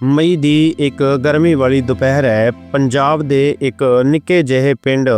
ਮਈ ਦੀ ਇੱਕ ਗਰਮੀ ਵਾਲੀ ਦੁਪਹਿਰ ਹੈ। ਪੰਜਾਬ ਦੇ ਇੱਕ ਨਿੱਕੇ ਜਿਹੇ ਪਿੰਡ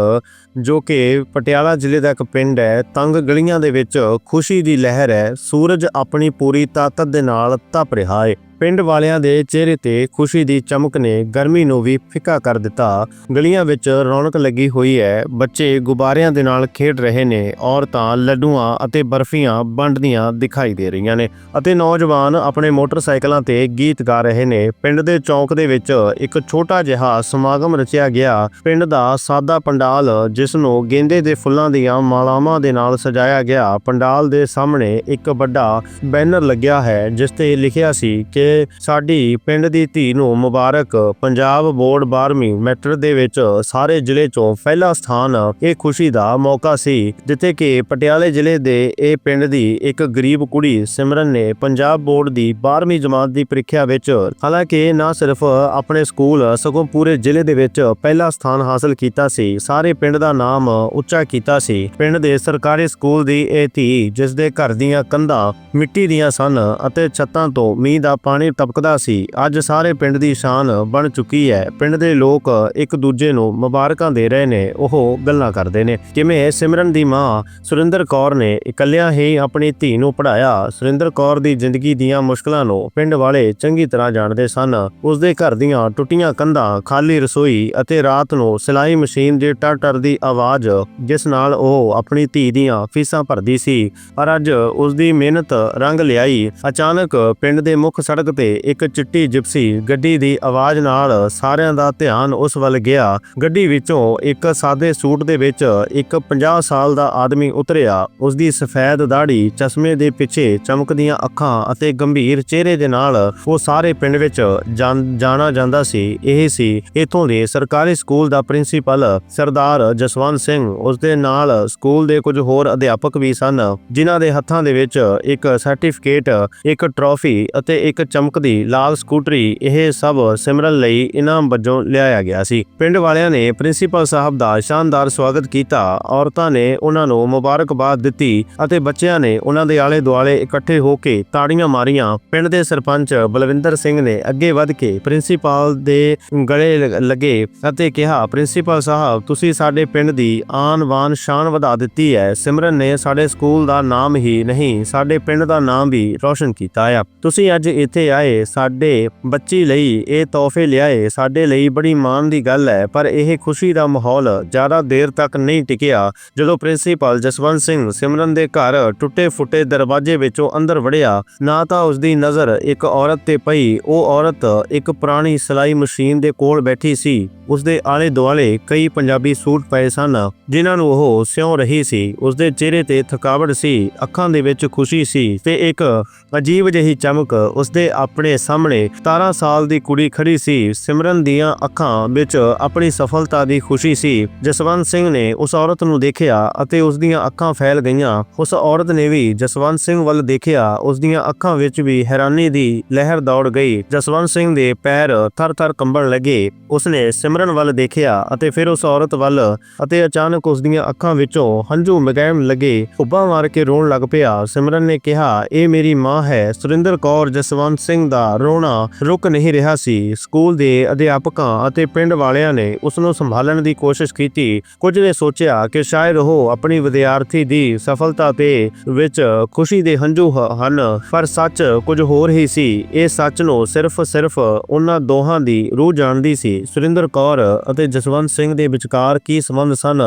ਜੋ ਕਿ ਪਟਿਆਲਾ ਜ਼ਿਲ੍ਹੇ ਦਾ ਇੱਕ ਪਿੰਡ ਹੈ, ਤੰਗ ਗਲੀਆਂ ਦੇ ਵਿੱਚ ਖੁਸ਼ੀ ਦੀ ਲਹਿਰ ਹੈ, ਸੂਰਜ ਆਪਣੀ ਪੂਰੀ ਤਾਕਤ ਦੇ ਨਾਲ ਤਪ ਰਿਹਾ ਹੈ ਪਿੰਡ ਵਾਲਿਆਂ ਦੇ ਚਿਹਰੇ ਤੇ ਖੁਸ਼ੀ ਦੀ ਚਮਕ ਨੇ ਗਰਮੀ ਨੂੰ ਵੀ ਫਿੱਕਾ ਕਰ ਦਿੱਤਾ। ਗਲੀਆਂ ਵਿੱਚ ਰੌਣਕ ਲੱਗੀ ਹੋਈ ਹੈ, ਬੱਚੇ ਗੁਬਾਰਿਆਂ ਦੇ ਨਾਲ ਖੇਡ ਰਹੇ ਨੇ, ਔਰਤਾਂ ਲੱਡੂਆਂ ਅਤੇ ਬਰਫੀਆਂ ਵੰਡਦੀਆਂ ਦਿਖਾਈ ਦੇ ਰਹੀਆਂ ਨੇ ਅਤੇ ਨੌਜਵਾਨ ਆਪਣੇ ਮੋਟਰਸਾਈਕਲਾਂ ਤੇ ਗੀਤ ਗਾ ਰਹੇ ਨੇ। ਪਿੰਡ ਦੇ ਚੌਂਕ ਦੇ ਵਿੱਚ ਇੱਕ ਛੋਟਾ ਜਿਹਾ ਸਮਾਗਮ ਰਚਿਆ ਗਿਆ। ਪਿੰਡ ਦਾ ਸਾਦਾ ਪੰਡਾਲ, ਜਿਸ ਨੂੰ ਗੇਂਦੇ ਦੇ ਫੁੱਲਾਂ ਦੀਆਂ ਮਾਲਾਵਾਂ ਦੇ ਨਾਲ ਸਜਾਇਆ ਗਿਆ, ਪੰਡਾਲ ਦੇ ਸਾਹਮਣੇ ਇੱਕ ਵੱਡਾ ਬੈਨਰ ਲੱਗਿਆ ਹੈ, ਜਿਸ ਤੇ ਲਿਖਿਆ ਸੀ ਕਿ ਸਾਡੀ ਪਿੰਡ ਦੀ ਧੀ ਨੂੰ ਮੁਬਾਰਕ। ਪੰਜਾਬ ਬੋਰਡ 12ਵੀਂ ਮੈਟ੍ਰਿਕ ਦੇ ਵਿੱਚ ਸਾਰੇ ਜ਼ਿਲ੍ਹੇ ਚੋਂ ਪਹਿਲਾ ਸਥਾਨ ਇਹ ਖੁਸ਼ੀ ਦਾ ਮੌਕਾ ਸੀ, ਜਿੱਥੇ ਕਿ ਪਟਿਆਲੇ ਜ਼ਿਲ੍ਹੇ ਦੇ ਇਹ ਪਿੰਡ ਦੀ ਇੱਕ ਗਰੀਬ ਕੁੜੀ ਸਿਮਰਨ ਨੇ ਪੰਜਾਬ ਬੋਰਡ ਦੀ 12ਵੀਂ ਜਮਾਤ ਦੀ ਪ੍ਰੀਖਿਆ ਵਿੱਚ, ਹਾਲਾਂਕਿ ਨਾ ਸਿਰਫ ਆਪਣੇ ਸਕੂਲ, ਸਗੋਂ ਪੂਰੇ ਜ਼ਿਲ੍ਹੇ ਦੇ ਵਿੱਚ ਪਹਿਲਾ ਸਥਾਨ ਹਾਸਲ ਕੀਤਾ ਸੀ। ਸਾਰੇ ਪਿੰਡ ਦਾ ਨਾਮ ਉੱਚਾ ਕੀਤਾ ਸੀ। ਪਿੰਡ ਦੇ ਸਰਕਾਰੀ ਸਕੂਲ ਦੀ ਇਹ ਧੀ ਜਿਸ ਦੇ ਘਰ ਦੀਆਂ ਕੰਧਾਂ ਮਿੱਟੀ ਦੀਆਂ ਸਨ ਅਤੇ ਛੱਤਾਂ ਤੋਂ ਮੀਂਹ ਦਾ ਪਾਣੀ ਟਪਕਦਾ ਸੀ, ਅੱਜ ਸਾਰੇ ਪਿੰਡ ਦੀ ਸ਼ਾਨ ਬਣ ਚੁੱਕੀ ਹੈ। ਪਿੰਡ ਦੇ ਲੋਕ ਇੱਕ ਦੂਜੇ ਨੂੰ ਮੁਬਾਰਕਾਂ ਦੇ ਰਹੇ ਨੇ, ਉਹ ਗੱਲਾਂ ਕਰਦੇ ਨੇ। ਕਿਵੇਂ ਸਿਮਰਨ ਦੀ ਮਾਂ ਸੁਰਿੰਦਰ ਕੌਰ ਨੇ ਇਕੱਲਿਆਂ ਹੀ ਆਪਣੀ ਧੀ ਨੂੰ ਪੜਾਇਆ ਸੁਰਿੰਦਰ ਕੌਰ ਦੀ ਜ਼ਿੰਦਗੀ ਦੀਆਂ ਮੁਸ਼ਕਲਾਂ ਨੂੰ ਪਿੰਡ ਵਾਲੇ ਚੰਗੀ ਤਰ੍ਹਾਂ ਜਾਣਦੇ ਸਨ। ਉਸ ਦੇ ਘਰ ਦੀਆਂ ਟੁੱਟੀਆਂ ਕੰਧਾਂ, ਖਾਲੀ ਰਸੋਈ ਅਤੇ ਰਾਤ ਨੂੰ ਸਿਲਾਈ ਮਸ਼ੀਨ ਦੇ ਟਰ-ਟਰ ਦੀ ਆਵਾਜ਼, ਜਿਸ ਨਾਲ ਉਹ ਆਪਣੀ ਧੀ ਦੀਆਂ ਫੀਸਾਂ ਭਰਦੀ ਸੀ। ਪਰ ਅੱਜ ਉਸ ਦੀ ਮਿਹਨਤ ਰੰਗ ਲਿਆਈ। ਅਚਾਨਕ ਪਿੰਡ ਦੇ ਮੁੱਖ ਸੜਕ ਤੇ ਇੱਕ ਚਿੱਟੀ ਜਿਪਸੀ ਗੱਡੀ ਦੀ ਆਵਾਜ਼ ਨਾਲ ਸਾਰਿਆਂ ਦਾ ਧਿਆਨ ਉਸ ਵੱਲ ਗਿਆ। ਗੱਡੀ ਵਿੱਚੋਂ ਇੱਕ ਸਾਦੇ ਸੂਟ ਦੇ ਵਿੱਚ ਇੱਕ 50 ਸਾਲ ਦਾ ਆਦਮੀ ਉਤਰਿਆ। ਉਸ ਦੀ ਸਫੈਦ ਦਾੜੀ ਚਸ਼ਮੇ ਦੇ ਪਿੱਛੇ ਚਮਕਦੀਆਂ ਅੱਖਾਂ ਅਤੇ ਗੰਭੀਰ ਚਿਹਰੇ ਦੇ ਨਾਲ ਉਹ ਸਾਰੇ ਪਿੰਡ ਵਿੱਚ ਜਾਣ- ਜਾਣਾ ਜਾਂਦਾ ਸੀ। ਇਹ ਸੀ ਇਥੋਂ ਦੇ ਸਰਕਾਰੀ ਸਕੂਲ ਦਾ ਪ੍ਰਿੰਸੀਪਲ ਸਰਦਾਰ ਜਸਵੰਤ ਸਿੰਘ ਉਸ ਦੇ ਨਾਲ ਸਕੂਲ ਦੇ ਕੁਝ ਹੋਰ ਅਧਿਆਪਕ ਵੀ ਸਨ, ਜਿਨ੍ਹਾਂ ਦੇ ਹੱਥਾਂ ਦੇ ਵਿੱਚ ਇੱਕ ਸਰਟੀਫਿਕੇਟ, ਇੱਕ ਟਰੋਫੀ ਅਤੇ ਇੱਕ ਚਮਕਦੀ ਲਾਲ ਸਕੂਟਰੀ, ਇਹ ਸਭ ਸਿਮਰਨ ਲਈ ਇਨਾਮ ਵਜੋਂ ਲਿਆਇਆ ਗਿਆ ਸੀ। ਪਿੰਡ ਵਾਲਿਆਂ ਨੇ ਪ੍ਰਿੰਸੀਪਲ ਸਾਹਿਬ ਦਾ ਸ਼ਾਨਦਾਰ ਸਵਾਗਤ ਕੀਤਾ। ਔਰਤਾਂ ਨੇ ਉਹਨਾਂ ਨੂੰ ਮੁਬਾਰਕਬਾਦ ਦਿੱਤੀ ਅਤੇ ਬੱਚਿਆਂ ਨੇ ਉਹਨਾਂ ਦੇ ਆਲੇ ਦੁਆਲੇ ਇਕੱਠੇ ਹੋ ਕੇ ਤਾੜੀਆਂ ਮਾਰੀਆਂ। ਪਿੰਡ ਦੇ ਸਰਪੰਚ ਬਲਵਿੰਦਰ ਸਿੰਘ ਨੇ ਅੱਗੇ ਵੱਧ ਕੇ ਪ੍ਰਿੰਸੀਪਲ ਦੇ ਗਲੇ ਲੱਗੇ ਅਤੇ ਕਿਹਾ, ਪ੍ਰਿੰਸੀਪਲ ਸਾਹਿਬ, ਤੁਸੀਂ ਸਾਡੇ ਪਿੰਡ ਦੀ ਆਨ ਵਾਨ ਸ਼ਾਨ ਵਧਾ ਦਿੱਤੀ ਹੈ। ਸਿਮਰਨ ਨੇ ਸਾਡੇ ਸਕੂਲ ਦਾ ਨਾਮ ਹੀ ਨਹੀਂ, ਸਾਡੇ ਪਿੰਡ ਦਾ ਨਾਮ ਵੀ ਰੌਸ਼ਨ ਕੀਤਾ ਆ। ਤੁਸੀਂ ਅੱਜ ਇੱਥੇ ਆਏ, ਸਾਡੇ ਬੱਚੀ ਲਈ ਇਹ ਤੋਹਫੇ ਲਿਆਏ, ਸਾਡੇ ਲਈ ਬੜੀ ਮਾਣ ਦੀ ਗੱਲ ਹੈ, ਪਰ ਇਹ ਖੁਸ਼ੀ ਦਾ ਮਾਹੌਲ ਜ਼ਿਆਦਾ ਦੇਰ ਤੱਕ ਨਹੀਂ ਟਿਕਿਆ। ਜਦੋਂ ਪ੍ਰਿੰਸੀਪਲ ਜਸਵੰਤ ਸਿੰਘ ਸਿਮਰਨ ਦੇ ਘਰ ਟੁੱਟੇ ਫੁੱਟੇ ਦਰਵਾਜ਼ੇ ਵਿੱਚੋਂ ਅੰਦਰ ਵੜਿਆ, ਨਾ ਤਾਂ ਉਸ ਦੀ ਨਜ਼ਰ ਇੱਕ ਔਰਤ ਤੇ ਪਈ, ਉਹ ਔਰਤ ਇੱਕ ਪੁਰਾਣੀ ਸਿਲਾਈ ਮਸ਼ੀਨ ਦੇ ਕੋਲ ਬੈਠੀ ਸੀ। ਉਸ ਦੇ ਆਲੇ ਦੁਆਲੇ ਕਈ ਪੰਜਾਬੀ ਸੂਟ ਪਏ ਸਨ, ਜਿਨ੍ਹਾਂ ਨੂੰ ਉਹ ਸਿਉਂ ਰਹੀ ਸੀ। ਉਸ ਦੇ ਚਿਹਰੇ ਤੇ ਥਕਾਵਟ ਸੀ, ਅੱਖਾਂ ਦੇ ਵਿੱਚ ਖੁਸ਼ੀ ਸੀ ਤੇ ਇੱਕ ਅਜੀਬ ਜਿਹੀ ਚਮਕ ਉਸ ਦੇ ਆਪਣੇ ਸਾਹਮਣੇ 17 ਸਾਲ ਦੀ ਕੁੜੀ ਖੜੀ ਸੀ। ਸਿਮਰਨ ਦੀਆਂ ਅੱਖਾਂ ਵਿੱਚ ਆਪਣੀ ਸਫਲਤਾ ਦੀ ਖੁਸ਼ੀ ਸੀ। ਜਸਵੰਤ ਸਿੰਘ ਨੇ ਉਸ ਔਰਤ ਨੂੰ ਦੇਖਿਆ ਅਤੇ ਉਸ ਦੀਆਂ ਅੱਖਾਂ ਫੈਲ ਗਈਆਂ। ਉਸ ਔਰਤ ਨੇ ਵੀ ਜਸਵੰਤ ਸਿੰਘ ਵੱਲ ਦੇਖਿਆ। ਉਸ ਦੀਆਂ ਅੱਖਾਂ ਵਿੱਚ ਵੀ ਹੈਰਾਨੀ ਦੀ ਲਹਿਰ ਦੌੜ ਗਈ। ਜਸਵੰਤ ਸਿੰਘ ਦੇ ਪੈਰ ਥਰ-ਥਰ ਕੰਬਣ ਲੱਗੇ। ਉਸਨੇ ਸਿਮਰਨ ਵੱਲ ਦੇਖਿਆ ਅਤੇ ਫਿਰ ਉਸ ਔਰਤ ਵੱਲ ਅਤੇ ਅਚਾਨਕ ਉਸ ਦੀਆਂ ਅੱਖਾਂ ਵਿੱਚੋਂ ਹੰਝੂ ਮਗੈਮ ਲੱਗੇ ਉੱਭਾ ਮਾਰ ਕੇ ਰੋਣ ਲੱਗ ਪਿਆ। ਸਿਮਰਨ ਨੇ ਕਿਹਾ, ਇਹ ਮੇਰੀ ਮਾਂ ਹੈ। ਸੁਰਿੰਦਰ ਕੌਰ ਜਸਵੰਤ ਸਿੰਘ ਦਾ ਰੋਣਾ ਰੁਕ ਨਹੀਂ ਰਿਹਾ ਸੀ। ਸਕੂਲ ਦੇ ਅਧਿਆਪਕਾਂ ਅਤੇ ਪਿੰਡ ਵਾਲਿਆਂ ਨੇ ਉਸ ਨੂੰ ਸੰਭਾਲਣ ਦੀ ਕੋਸ਼ਿਸ਼ ਕੀਤੀ। ਕੁਝ ਨੇ ਸੋਚਿਆ ਕਿ ਸ਼ਾਇਦ ਉਹ ਆਪਣੀ ਵਿਦਿਆਰਥੀ ਦੀ ਸਫਲਤਾ ਤੇ ਵਿੱਚ ਖੁਸ਼ੀ ਦੇ ਹੰਝੂ ਹਨ, ਪਰ ਸੱਚ ਕੁਝ ਹੋਰ ਹੀ ਸੀ। ਇਹ ਸੱਚ ਨੂੰ ਸਿਰਫ ਸਿਰਫ ਉਹਨਾਂ ਦੋਹਾਂ ਦੀ ਰੂਹ ਜਾਣਦੀ ਸੀ। ਸੁਰਿੰਦਰ ਕੌਰ ਅਤੇ ਜਸਵੰਤ ਸਿੰਘ ਦੇ ਵਿਚਕਾਰ ਕੀ ਸੰਬੰਧ ਸਨ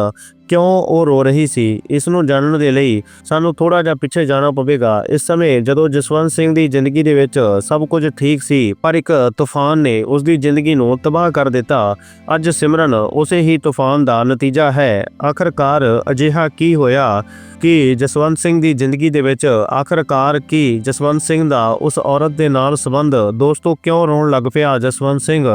ਕਿਉਂ ਉਹ ਰੋ ਰਹੀ ਸੀ? ਇਸ ਨੂੰ ਜਾਣਨ ਦੇ ਲਈ ਸਾਨੂੰ ਥੋੜਾ ਜਿਹਾ ਪਿੱਛੇ ਜਾਣਾ ਪਵੇਗਾ। ਇਸ ਸਮੇਂ ਜਦੋਂ ਜਸਵੰਤ ਸਿੰਘ ਦੀ ਜ਼ਿੰਦਗੀ ਦੇ ਵਿੱਚ ਸਭ ਕੁਝ ਠੀਕ ਸੀ, ਪਰ ਇੱਕ ਤੂਫਾਨ ਨੇ ਉਸ ਦੀ ਜ਼ਿੰਦਗੀ ਨੂੰ ਤਬਾਹ ਕਰ ਦਿੱਤਾ। ਅੱਜ ਸਿਮਰਨ ਉਸੇ ਹੀ ਤੂਫਾਨ ਦਾ ਨਤੀਜਾ ਹੈ। ਆਖਰਕਾਰ ਅਜਿਹਾ ਕੀ ਹੋਇਆ ਕਿ ਜਸਵੰਤ ਸਿੰਘ ਦੀ ਜ਼ਿੰਦਗੀ ਦੇ ਵਿੱਚ ਆਖਰਕਾਰ ਕੀ ਜਸਵੰਤ ਸਿੰਘ ਦਾ ਉਸ ਔਰਤ ਦੇ ਨਾਲ ਸੰਬੰਧ? ਦੋਸਤੋ, ਕਿਉਂ ਰੋਣ ਲੱਗ ਪਿਆ ਜਸਵੰਤ ਸਿੰਘ?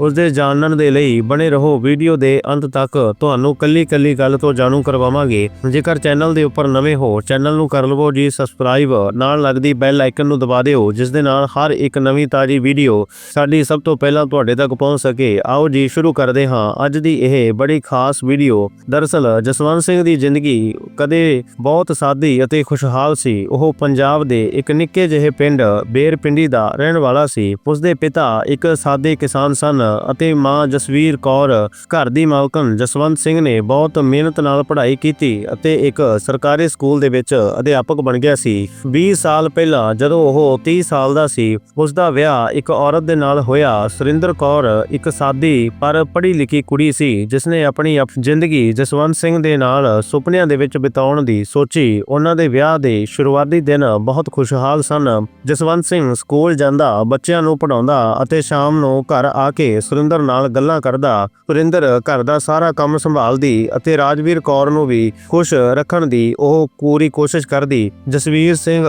ਉਸ ਦੇ ਜਾਣਨ ਦੇ ਲਈ ਬਣੇ ਰਹੋ। ਵੀਡੀਓ ਦੇ ਅੰਤ ਤੱਕ ਤੁਹਾਨੂੰ ਕੱਲੀ ਕੱਲੀ ਗੱਲ ਤੋਂ ਜਾਣੂ ਕਰਵਾਵਾਂਗੇ। ਜੇਕਰ ਚੈਨਲ ਦੇ ਉੱਪਰ ਨਵੇਂ ਹੋ, ਚੈਨਲ ਨੂੰ ਕਰ ਲਵੋ ਜੀ ਸਬਸਕ੍ਰਾਈਬ ਨਾਲ ਲੱਗਦੀ ਬੈਲ ਆਈਕਨ ਨੂੰ ਦਬਾ ਦਿਓ, ਜਿਸ ਦੇ ਨਾਲ ਹਰ ਇੱਕ ਨਵੀਂ ਤਾਜ਼ੀ ਵੀਡੀਓ ਸਾਡੀ ਸਭ ਤੋਂ ਪਹਿਲਾਂ ਤੁਹਾਡੇ ਤੱਕ ਪਹੁੰਚ ਸਕੇ। ਆਓ ਜੀ, ਸ਼ੁਰੂ ਕਰਦੇ ਹਾਂ। ਅੱਜ ਦੀ ਇਹ ਬੜੀ ਖਾਸ ਵੀਡੀਓ ਦਰਅਸਲ ਜਸਵੰਤ ਸਿੰਘ ਦੀ ਜ਼ਿੰਦਗੀ ਕਦੇ ਬਹੁਤ ਸਾਦੀ ਅਤੇ ਖੁਸ਼ਹਾਲ ਸੀ। ਉਹ ਪੰਜਾਬ ਦੇ ਇੱਕ ਨਿੱਕੇ ਜਿਹੇ ਪਿੰਡ, ਬੇਰਪਿੰਡੀ ਦਾ ਰਹਿਣ ਵਾਲਾ ਸੀ। ਉਸਦੇ ਪਿਤਾ ਇੱਕ ਸਾਦੇ ਕਿਸਾਨ ਸਨ ਅਤੇ ਮਾਂ ਜਸਵੀਰ ਕੌਰ, ਘਰ ਦੀ ਮਾਲਕਨ ਜਸਵੰਤ ਸਿੰਘ ਨੇ ਬਹੁਤ ਮਿਹਨਤ ਨਾਲ ਪੜ੍ਹਾਈ ਕੀਤੀ ਅਤੇ ਇੱਕ ਸਰਕਾਰੀ ਸਕੂਲ ਦੇ ਵਿੱਚ ਅਧਿਆਪਕ ਬਣ ਗਿਆ ਸੀ। 20 ਸਾਲ ਪਹਿਲਾਂ ਜਦੋਂ ਉਹ 30 ਸਾਲ ਦਾ ਸੀ ਉਸ ਦਾ ਵਿਆਹ ਇੱਕ ਔਰਤ ਦੇ ਨਾਲ ਹੋਇਆ। ਸੁਰਿੰਦਰ ਕੌਰ ਇੱਕ ਸਾਦੀ ਪਰ ਪੜ੍ਹੀ ਲਿਖੀ ਕੁੜੀ ਸੀ ਜਿਸ ਨੇ ਆਪਣੀ ਜ਼ਿੰਦਗੀ ਜਸਵੰਤ ਸਿੰਘ ਦੇ ਨਾਲ ਸੁਪਨਿਆਂ ਦੇ ਵਿੱਚ ਬਿਤਾਉਣ ਦੀ ਸੋਚੀ। ਉਹਨਾਂ ਦੇ ਵਿਆਹ ਦੇ ਸ਼ੁਰੂਆਤੀ ਦਿਨ ਬਹੁਤ ਖੁਸ਼ਹਾਲ ਸਨ। ਜਸਵੰਤ ਸਿੰਘ ਸਕੂਲ ਜਾਂਦਾ, ਬੱਚਿਆਂ ਨੂੰ ਪੜਾਉਂਦਾ ਅਤੇ ਸ਼ਾਮ ਨੂੰ ਘਰ ਆ ਕੇ ਸੁਰਿੰਦਰ ਨਾਲ ਗੱਲਾਂ ਕਰਦਾ। ਸੁਰਿੰਦਰ ਘਰ ਦਾ ਸਾਰਾ ਕੰਮ ਸੰਭਾਲਦੀ ਅਤੇ ਰਾਜਵੀਰ ਕੌਰ ਨੂੰ ਵੀ ਖੁਸ਼ ਰੱਖਣ ਦੀ ਉਹ ਪੂਰੀ ਕੋਸ਼ਿਸ਼ ਕਰਦੀ। ਜਸਵੀਰ ਸਿੰਘ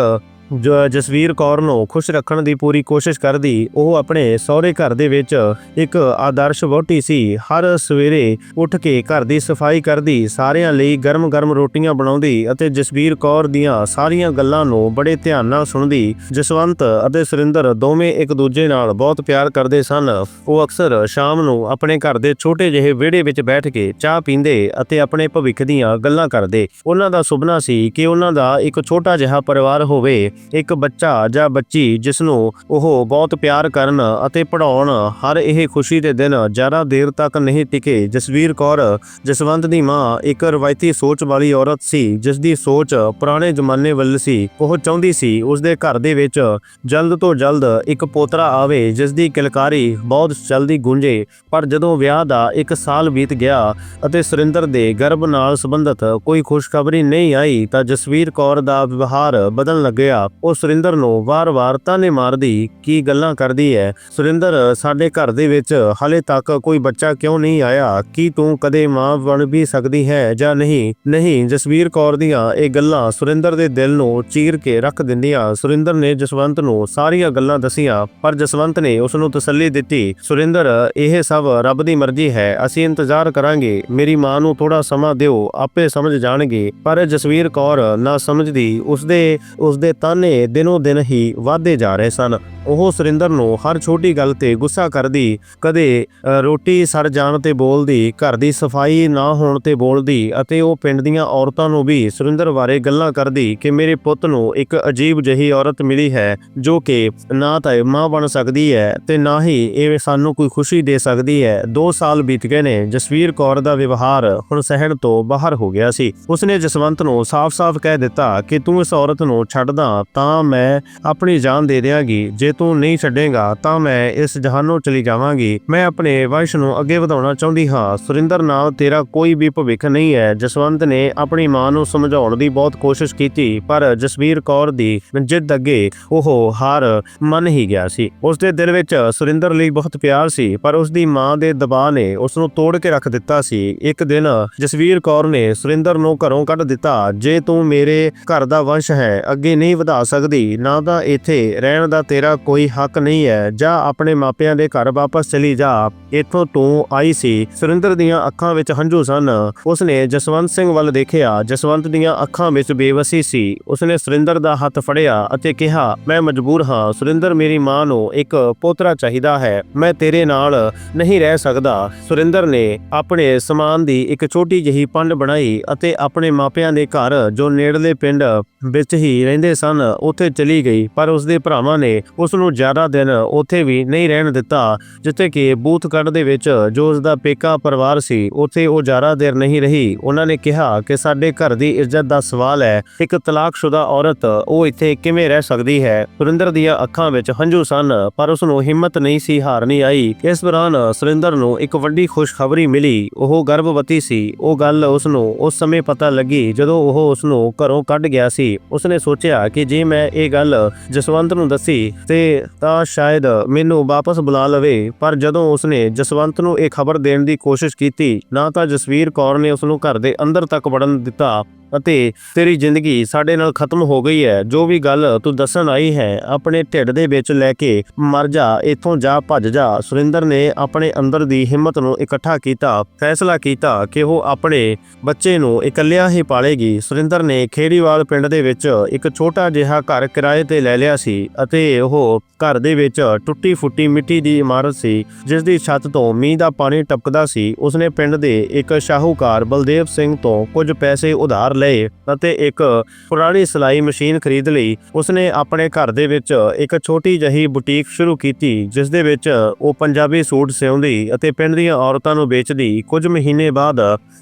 ਜ- ਜਸਵੀਰ ਕੌਰ ਨੂੰ ਖੁਸ਼ ਰੱਖਣ ਦੀ ਪੂਰੀ ਕੋਸ਼ਿਸ਼ ਕਰਦੀ, ਉਹ ਆਪਣੇ ਸਹੁਰੇ ਘਰ ਦੇ ਵਿੱਚ ਇੱਕ ਆਦਰਸ਼ ਵਹੁਟੀ ਸੀ। ਹਰ ਸਵੇਰੇ ਉੱਠ ਕੇ ਘਰ ਦੀ ਸਫ਼ਾਈ ਕਰਦੀ, ਸਾਰਿਆਂ ਲਈ ਗਰਮ-ਗਰਮ ਰੋਟੀਆਂ ਬਣਾਉਂਦੀ ਅਤੇ ਜਸਵੀਰ ਕੌਰ ਦੀਆਂ ਸਾਰੀਆਂ ਗੱਲਾਂ ਨੂੰ ਬੜੇ ਧਿਆਨ ਨਾਲ ਸੁਣਦੀ। ਜਸਵੰਤ ਅਤੇ ਸੁਰਿੰਦਰ ਦੋਵੇਂ ਇੱਕ ਦੂਜੇ ਨਾਲ ਬਹੁਤ ਪਿਆਰ ਕਰਦੇ ਸਨ। ਉਹ ਅਕਸਰ ਸ਼ਾਮ ਨੂੰ ਆਪਣੇ ਘਰ ਦੇ ਛੋਟੇ ਜਿਹੇ ਵਿਹੜੇ ਵਿੱਚ ਬੈਠ ਕੇ ਚਾਹ ਪੀਂਦੇ ਅਤੇ ਆਪਣੇ ਭਵਿੱਖ ਦੀਆਂ ਗੱਲਾਂ ਕਰਦੇ। ਉਹਨਾਂ ਦਾ ਸੁਪਨਾ ਸੀ ਕਿ ਉਹਨਾਂ ਦਾ ਇੱਕ ਛੋਟਾ ਜਿਹਾ ਪਰਿਵਾਰ ਹੋਵੇ। ਇੱਕ ਬੱਚਾ ਜਾਂ ਬੱਚੀ ਜਿਸ ਨੂੰ ਉਹ ਬਹੁਤ ਪਿਆਰ ਕਰਨ ਅਤੇ ਪੜਾਉਣ ਹਰ ਇਹ ਖੁਸ਼ੀ ਦੇ ਦਿਨ ਜ਼ਿਆਦਾ ਦੇਰ ਤੱਕ ਨਹੀਂ ਟਿਕੇ। ਜਸਵੀਰ ਕੌਰ, ਜਸਵੰਤ ਦੀ ਮਾਂ, ਇੱਕ ਰਵਾਇਤੀ ਸੋਚ ਵਾਲੀ ਔਰਤ ਸੀ ਜਿਸ ਦੀ ਸੋਚ ਪੁਰਾਣੇ ਜ਼ਮਾਨੇ ਵੱਲ ਸੀ, ਉਹ ਚਾਹੁੰਦੀ ਸੀ ਉਸ ਦੇ ਘਰ ਦੇ ਵਿੱਚ ਜਲਦ ਤੋਂ ਜਲਦ ਇੱਕ ਪੋਤਰਾ ਆਵੇ ਜਿਸ ਦੀ ਕਿਲਕਾਰੀ ਬਹੁਤ ਜਲਦੀ ਗੂੰਜੇ। ਪਰ ਜਦੋਂ ਵਿਆਹ ਦਾ ਇੱਕ ਸਾਲ ਬੀਤ ਗਿਆ ਅਤੇ ਸੁਰਿੰਦਰ ਦੇ ਗਰਭ ਨਾਲ ਸੰਬੰਧਿਤ ਕੋਈ ਖੁਸ਼ਖਬਰੀ ਨਹੀਂ ਆਈ, ਤਾਂ ਜਸਵੀਰ ਕੌਰ ਦਾ ਵਿਵਹਾਰ ਬਦਲਣ ਲੱਗਿਆ। ਉਹ ਸੁਰਿੰਦਰ ਨੂੰ ਵਾਰ-ਵਾਰ ਤਾਨੇ ਮਾਰਦੀ ਕੀ ਗੱਲਾਂ ਕਰਦੀ ਹੈ ਸੁਰਿੰਦਰ, ਸਾਡੇ ਘਰ ਦੇ ਵਿੱਚ ਹਾਲੇ ਤੱਕ ਕੋਈ ਬੱਚਾ ਕਿਉਂ ਨਹੀਂ ਆਇਆ? ਕੀ ਤੂੰ ਕਦੇ ਮਾਂ ਬਣ ਵੀ ਸਕਦੀ ਹੈ ਜਾਂ ਨਹੀਂ? ਨਹੀਂ, ਜਸਵੀਰ ਕੌਰ ਦੀਆਂ ਇਹ ਗੱਲਾਂ ਸੁਰਿੰਦਰ ਦੇ ਦਿਲ ਨੂੰ ਚੀਰ ਕੇ ਰੱਖ ਦਿੰਦੀਆਂ। ਸੁਰਿੰਦਰ ਨੇ ਜਸਵੰਤ ਨੂੰ ਸਾਰੀਆਂ ਗੱਲਾਂ ਦਸੀਆਂ, ਪਰ ਜਸਵੰਤ ਨੇ ਉਸ ਨੂੰ ਤਸੱਲੀ ਦਿੱਤੀ, ਸੁਰਿੰਦਰ, ਇਹ ਸਭ ਰੱਬ ਦੀ ਮਰਜ਼ੀ ਹੈ, ਅਸੀਂ ਇੰਤਜ਼ਾਰ ਕਰਾਂਗੇ, ਮੇਰੀ ਮਾਂ ਨੂੰ ਥੋੜਾ ਸਮਾਂ ਦਿਓ, ਆਪੇ ਸਮਝ ਜਾਣਗੇ। ਪਰ ਜਸਵੀਰ ਕੌਰ ਨਾ ਸਮਝਦੀ, ਉਸਦੇ ਉਸਦੇ ਤਾਨੇ ਦਿਨੋਂ ਦਿਨ ਹੀ ਵਧਦੇ ਜਾ ਰਹੇ ਸਨ। ਉਹ ਸੁਰਿੰਦਰ ਨੂੰ ਹਰ ਛੋਟੀ ਗੱਲ ਤੇ ਗੁੱਸਾ ਕਰਦੀ, ਕਦੇ ਰੋਟੀ ਸੜ ਜਾਣ ਤੇ ਬੋਲਦੀ, ਘਰ ਦੀ ਸਫ਼ਾਈ ਨਾ ਹੋਣ ਤੇ ਬੋਲਦੀ ਅਤੇ ਉਹ ਪਿੰਡ ਦੀਆਂ ਔਰਤਾਂ ਨੂੰ ਵੀ ਸੁਰਿੰਦਰ ਬਾਰੇ ਗੱਲਾਂ ਕਰਦੀ ਕਿ ਮੇਰੇ ਪੁੱਤ ਨੂੰ ਇੱਕ ਅਜੀਬ ਜਿਹੀ ਔਰਤ ਮਿਲੀ ਹੈ ਜੋ ਕਿ ਨਾ ਤਾਂ ਮਾਂ ਬਣ ਸਕਦੀ ਹੈ ਤੇ ਨਾ ਹੀ ਇਹ ਸਾਨੂੰ ਕੋਈ ਖੁਸ਼ੀ ਦੇ ਸਕਦੀ ਹੈ। 2 ਸਾਲ ਬੀਤ ਗਏ ਨੇ, ਜਸਵੀਰ ਕੌਰ ਦਾ ਵਿਵਹਾਰ ਹੁਣ ਸਹਿਣ ਤੋਂ ਬਾਹਰ ਹੋ ਗਿਆ ਸੀ। ਉਸਨੇ ਜਸਵੰਤ ਨੂੰ ਸਾਫ਼-ਸਾਫ਼ ਕਹਿ ਦਿੱਤਾ ਕਿ ਤੂੰ ਇਸ ਔਰਤ ਨੂੰ ਛੱਡਦਾ ਤਾਂ ਮੈਂ ਆਪਣੀ ਜਾਨ ਦੇ ਦਿਆਂਗੀ, ਜੇ ਤੂੰ ਨਹੀਂ ਛੱਡੇਗਾ, ਤਾਂ ਮੈਂ ਇਸ ਜਹਾਨੋਂ ਚਲੀ ਜਾਵਾਂਗੀ। ਮੈਂ ਆਪਣੇ ਵੰਸ਼ ਨੂੰ ਅੱਗੇ ਵਧਾਉਣਾ ਚਾਹੁੰਦੀ ਹਾਂ। ਸੁਰਿੰਦਰ ਨਾਲ ਤੇਰਾ ਕੋਈ ਵੀ ਭਵਿੱਖ ਨਹੀਂ ਹੈ। ਜਸਵੰਤ ਨੇ ਆਪਣੀ ਮਾਂ ਨੂੰ ਸਮਝਾਉਣ ਦੀ ਬਹੁਤ ਕੋਸ਼ਿਸ਼ ਕੀਤੀ, ਪਰ ਜਸਵੀਰ ਕੌਰ ਦੀ ਜਿੱਦ ਅੱਗੇ ਉਹ ਹਾਰ ਮੰਨ ਹੀ ਗਿਆ ਸੀ। ਉਸ ਦੇ ਦਿਲ ਵਿੱਚ ਸੁਰਿੰਦਰ ਲਈ ਬਹੁਤ ਪਿਆਰ ਸੀ, ਪਰ ਉਸ ਦੀ ਮਾਂ ਦੇ ਦਬਾਅ ਨੇ ਉਸ ਨੂੰ ਤੋੜ ਕੇ ਰੱਖ ਦਿੱਤਾ ਸੀ। ਇੱਕ ਦਿਨ ਜਸਵੀਰ ਕੌਰ ਨੇ ਸੁਰਿੰਦਰ ਨੂੰ ਘਰੋਂ ਕੱਢ ਦਿੱਤਾ, ਜੇ ਤੂੰ ਮੇਰੇ ਘਰ ਦਾ ਵੰਸ਼ ਹੈ, ਅੱਗੇ ਨਹੀਂ ਵਧਾ ਸਕਦੀ, ਨਾ ਤਾਂ ਇੱਥੇ ਰਹਿਣ ਦਾ ਤੇਰਾ ਕੋਈ ਹੱਕ ਨਹੀਂ ਹੈ। ਜਾਂ ਆਪਣੇ ਮਾਪਿਆਂ ਦੇ ਘਰ ਵਾਪਸ ਚਲੀ ਜਾ। ਇੱਥੋਂ ਤੂੰ ਆਈ ਸੀ। ਸੁਰਿੰਦਰ ਦੀਆਂ ਅੱਖਾਂ ਵਿੱਚ ਹੰਝੂ ਸਨ। ਉਸਨੇ ਜਸਵੰਤ ਸਿੰਘ ਵੱਲ ਦੇਖਿਆ। ਜਸਵੰਤ ਦੀਆਂ ਅੱਖਾਂ ਵਿੱਚ ਬੇਵਸੀ ਸੀ। ਉਸਨੇ ਸੁਰਿੰਦਰ ਦਾ ਹੱਥ ਫੜਿਆ ਅਤੇ ਕਿਹਾ, ਮੈਂ ਮਜਬੂਰ ਹਾਂ। ਸੁਰਿੰਦਰ ਮੇਰੀ ਮਾਂ ਨੂੰ ਇੱਕ ਪੋਤਰਾ ਚਾਹੀਦਾ ਹੈ। ਮੈਂ ਤੇਰੇ ਨਾਲ ਨਹੀਂ ਰਹਿ ਸਕਦਾ। ਸੁਰਿੰਦਰ ਨੇ ਆਪਣੇ ਸਮਾਨ ਦੀ ਇੱਕ ਛੋਟੀ ਜਿਹੀ ਪੰਡ ਬਣਾਈ ਅਤੇ ਆਪਣੇ ਮਾਪਿਆਂ ਦੇ ਘਰ, ਜੋ ਨੇੜਲੇ ਪਿੰਡ ਵਿੱਚ ਹੀ ਰਹਿੰਦੇ ਸਨ, ਉੱਥੇ ਚਲੀ ਗਈ। ਪਰ ਉਸਦੇ ਭਰਾਵਾਂ ਨੇ ਉਸ ਨੂੰ ਜ਼ਿਆਦਾ ਦਿਨ ਉੱਥੇ ਵੀ ਨਹੀਂ ਰਹਿਣ ਦਿੱਤਾ, ਜਿੱਥੇ ਕਿ ਬੂਥਗੜ੍ਹ ਦੇ ਵਿੱਚ ਜੋ ਉਸ ਦਾ ਪੇਕਾ ਪਰਿਵਾਰ ਸੀ, ਉੱਥੇ ਉਹ ਜ਼ਿਆਦਾ ਦੇਰ ਨਹੀਂ ਰਹੀ। ਉਹਨਾਂ ਨੇ ਕਿਹਾ ਕਿ ਸਾਡੇ ਘਰ ਦੀ ਇੱਜ਼ਤ ਦਾ ਸਵਾਲ ਹੈ, ਇੱਕ ਤਲਾਕਸ਼ੁਦਾ ਔਰਤ, ਉਹ ਇੱਥੇ ਕਿਵੇਂ ਰਹਿ ਸਕਦੀ ਹੈ? ਸੁਰਿੰਦਰ ਦੀਆਂ ਅੱਖਾਂ ਵਿੱਚ ਹੰਝੂ ਸਨ, ਪਰ ਉਸ ਨੂੰ ਹਿੰਮਤ ਨਹੀਂ ਸੀ ਹਾਰਨੀ ਆਈ। ਇਸ ਦੌਰਾਨ ਸੁਰਿੰਦਰ ਨੂੰ ਇੱਕ ਵੱਡੀ ਖੁਸ਼ਖਬਰੀ ਮਿਲੀ। ਉਹ ਗਰਭਵਤੀ ਸੀ। ਉਹ ਗੱਲ ਉਸ ਨੂੰ ਉਸ ਸਮੇਂ ਪਤਾ ਲੱਗੀ ਜਦੋਂ ਉਹ ਉਸ ਨੂੰ ਘਰੋਂ ਕੱਢ ਗਿਆ ਸੀ। ਉਸਨੇ ਸੋਚਿਆ ਕਿ ਜੇ ਮੈਂ ਇਹ ਗੱਲ ਜਸਵੰਤ ਨੂੰ ਦੱਸੀ, ਤੇ ਤਾਂ ਸ਼ਾਇਦ ਮੈਨੂੰ ਵਾਪਸ ਬੁਲਾ ਲਵੇ। ਪਰ ਜਦੋਂ ਉਸਨੇ ਜਸਵੰਤ ਨੂੰ ਇਹ ਖਬਰ ਦੇਣ ਦੀ ਕੋਸ਼ਿਸ਼ ਕੀਤੀ, ਨਾ ਤਾਂ ਜਸਵੀਰ ਕੌਰ ਨੇ ਉਸ ਨੂੰ ਘਰ ਦੇ ਅੰਦਰ ਤੱਕ ਵੜਨ ਦਿੱਤਾ। ਅਤੇ ਤੇਰੀ ਜ਼ਿੰਦਗੀ ਸਾਡੇ ਨਾਲ ਖਤਮ ਹੋ ਗਈ ਹੈ। ਜੋ ਵੀ ਗੱਲ ਤੂੰ ਦੱਸਣ ਆਈ ਹੈ, ਆਪਣੇ ਢਿੱਡ ਦੇ ਵਿੱਚ ਲੈ ਕੇ ਮਰ ਜਾ, ਇੱਥੋਂ ਜਾ, ਭੱਜ ਜਾ। ਸੁਰਿੰਦਰ ਨੇ ਆਪਣੇ ਅੰਦਰ ਦੀ ਹਿੰਮਤ ਨੂੰ ਇਕੱਠਾ ਕੀਤਾ, ਫੈਸਲਾ ਕੀਤਾ ਕਿ ਉਹ ਆਪਣੇ ਬੱਚੇ ਨੂੰ ਇਕੱਲਿਆਂ ਹੀ ਪਾਲੇਗੀ। ਸੁਰਿੰਦਰ ਨੇ ਖੇੜੀਵਾਲ ਪਿੰਡ ਦੇ ਵਿੱਚ ਇੱਕ ਛੋਟਾ ਜਿਹਾ ਘਰ ਕਿਰਾਏ ਤੇ ਲੈ ਲਿਆ ਸੀ ਅਤੇ ਉਹ ਘਰ ਦੇ ਵਿੱਚ ਟੁੱਟੀ ਫੁੱਟੀ ਮਿੱਟੀ ਦੀ ਇਮਾਰਤ ਸੀ, ਜਿਸ ਦੀ ਛੱਤ ਤੋਂ ਮੀਂਹ ਦਾ ਪਾਣੀ ਟਪਕਦਾ ਸੀ। ਉਸਨੇ ਪਿੰਡ ਦੇ ਇੱਕ ਸ਼ਾਹੂਕਾਰ ਬਲਦੇਵ ਸਿੰਘ ਤੋਂ ਕੁਝ ਪੈਸੇ ਉਧਾਰ ਲਏ ਅਤੇ ਇੱਕ ਪੁਰਾਣੀ ਸਿਲਾਈ ਮਸ਼ੀਨ ਖਰੀਦ ਲਈ ਉਸਨੇ ਆਪਣੇ ਘਰ ਦੇ ਵਿੱਚ ਇੱਕ ਛੋਟੀ ਜਿਹੀ ਬੁਟੀਕ ਸ਼ੁਰੂ ਕੀਤੀ, ਜਿਸ ਦੇ ਵਿੱਚ ਉਹ ਪੰਜਾਬੀ ਸੂਟ ਸਿਉਂਦੀ ਅਤੇ ਪਿੰਡ ਦੀਆਂ ਔਰਤਾਂ ਨੂੰ ਵੇਚਦੀ। ਕੁਝ ਮਹੀਨੇ ਬਾਅਦ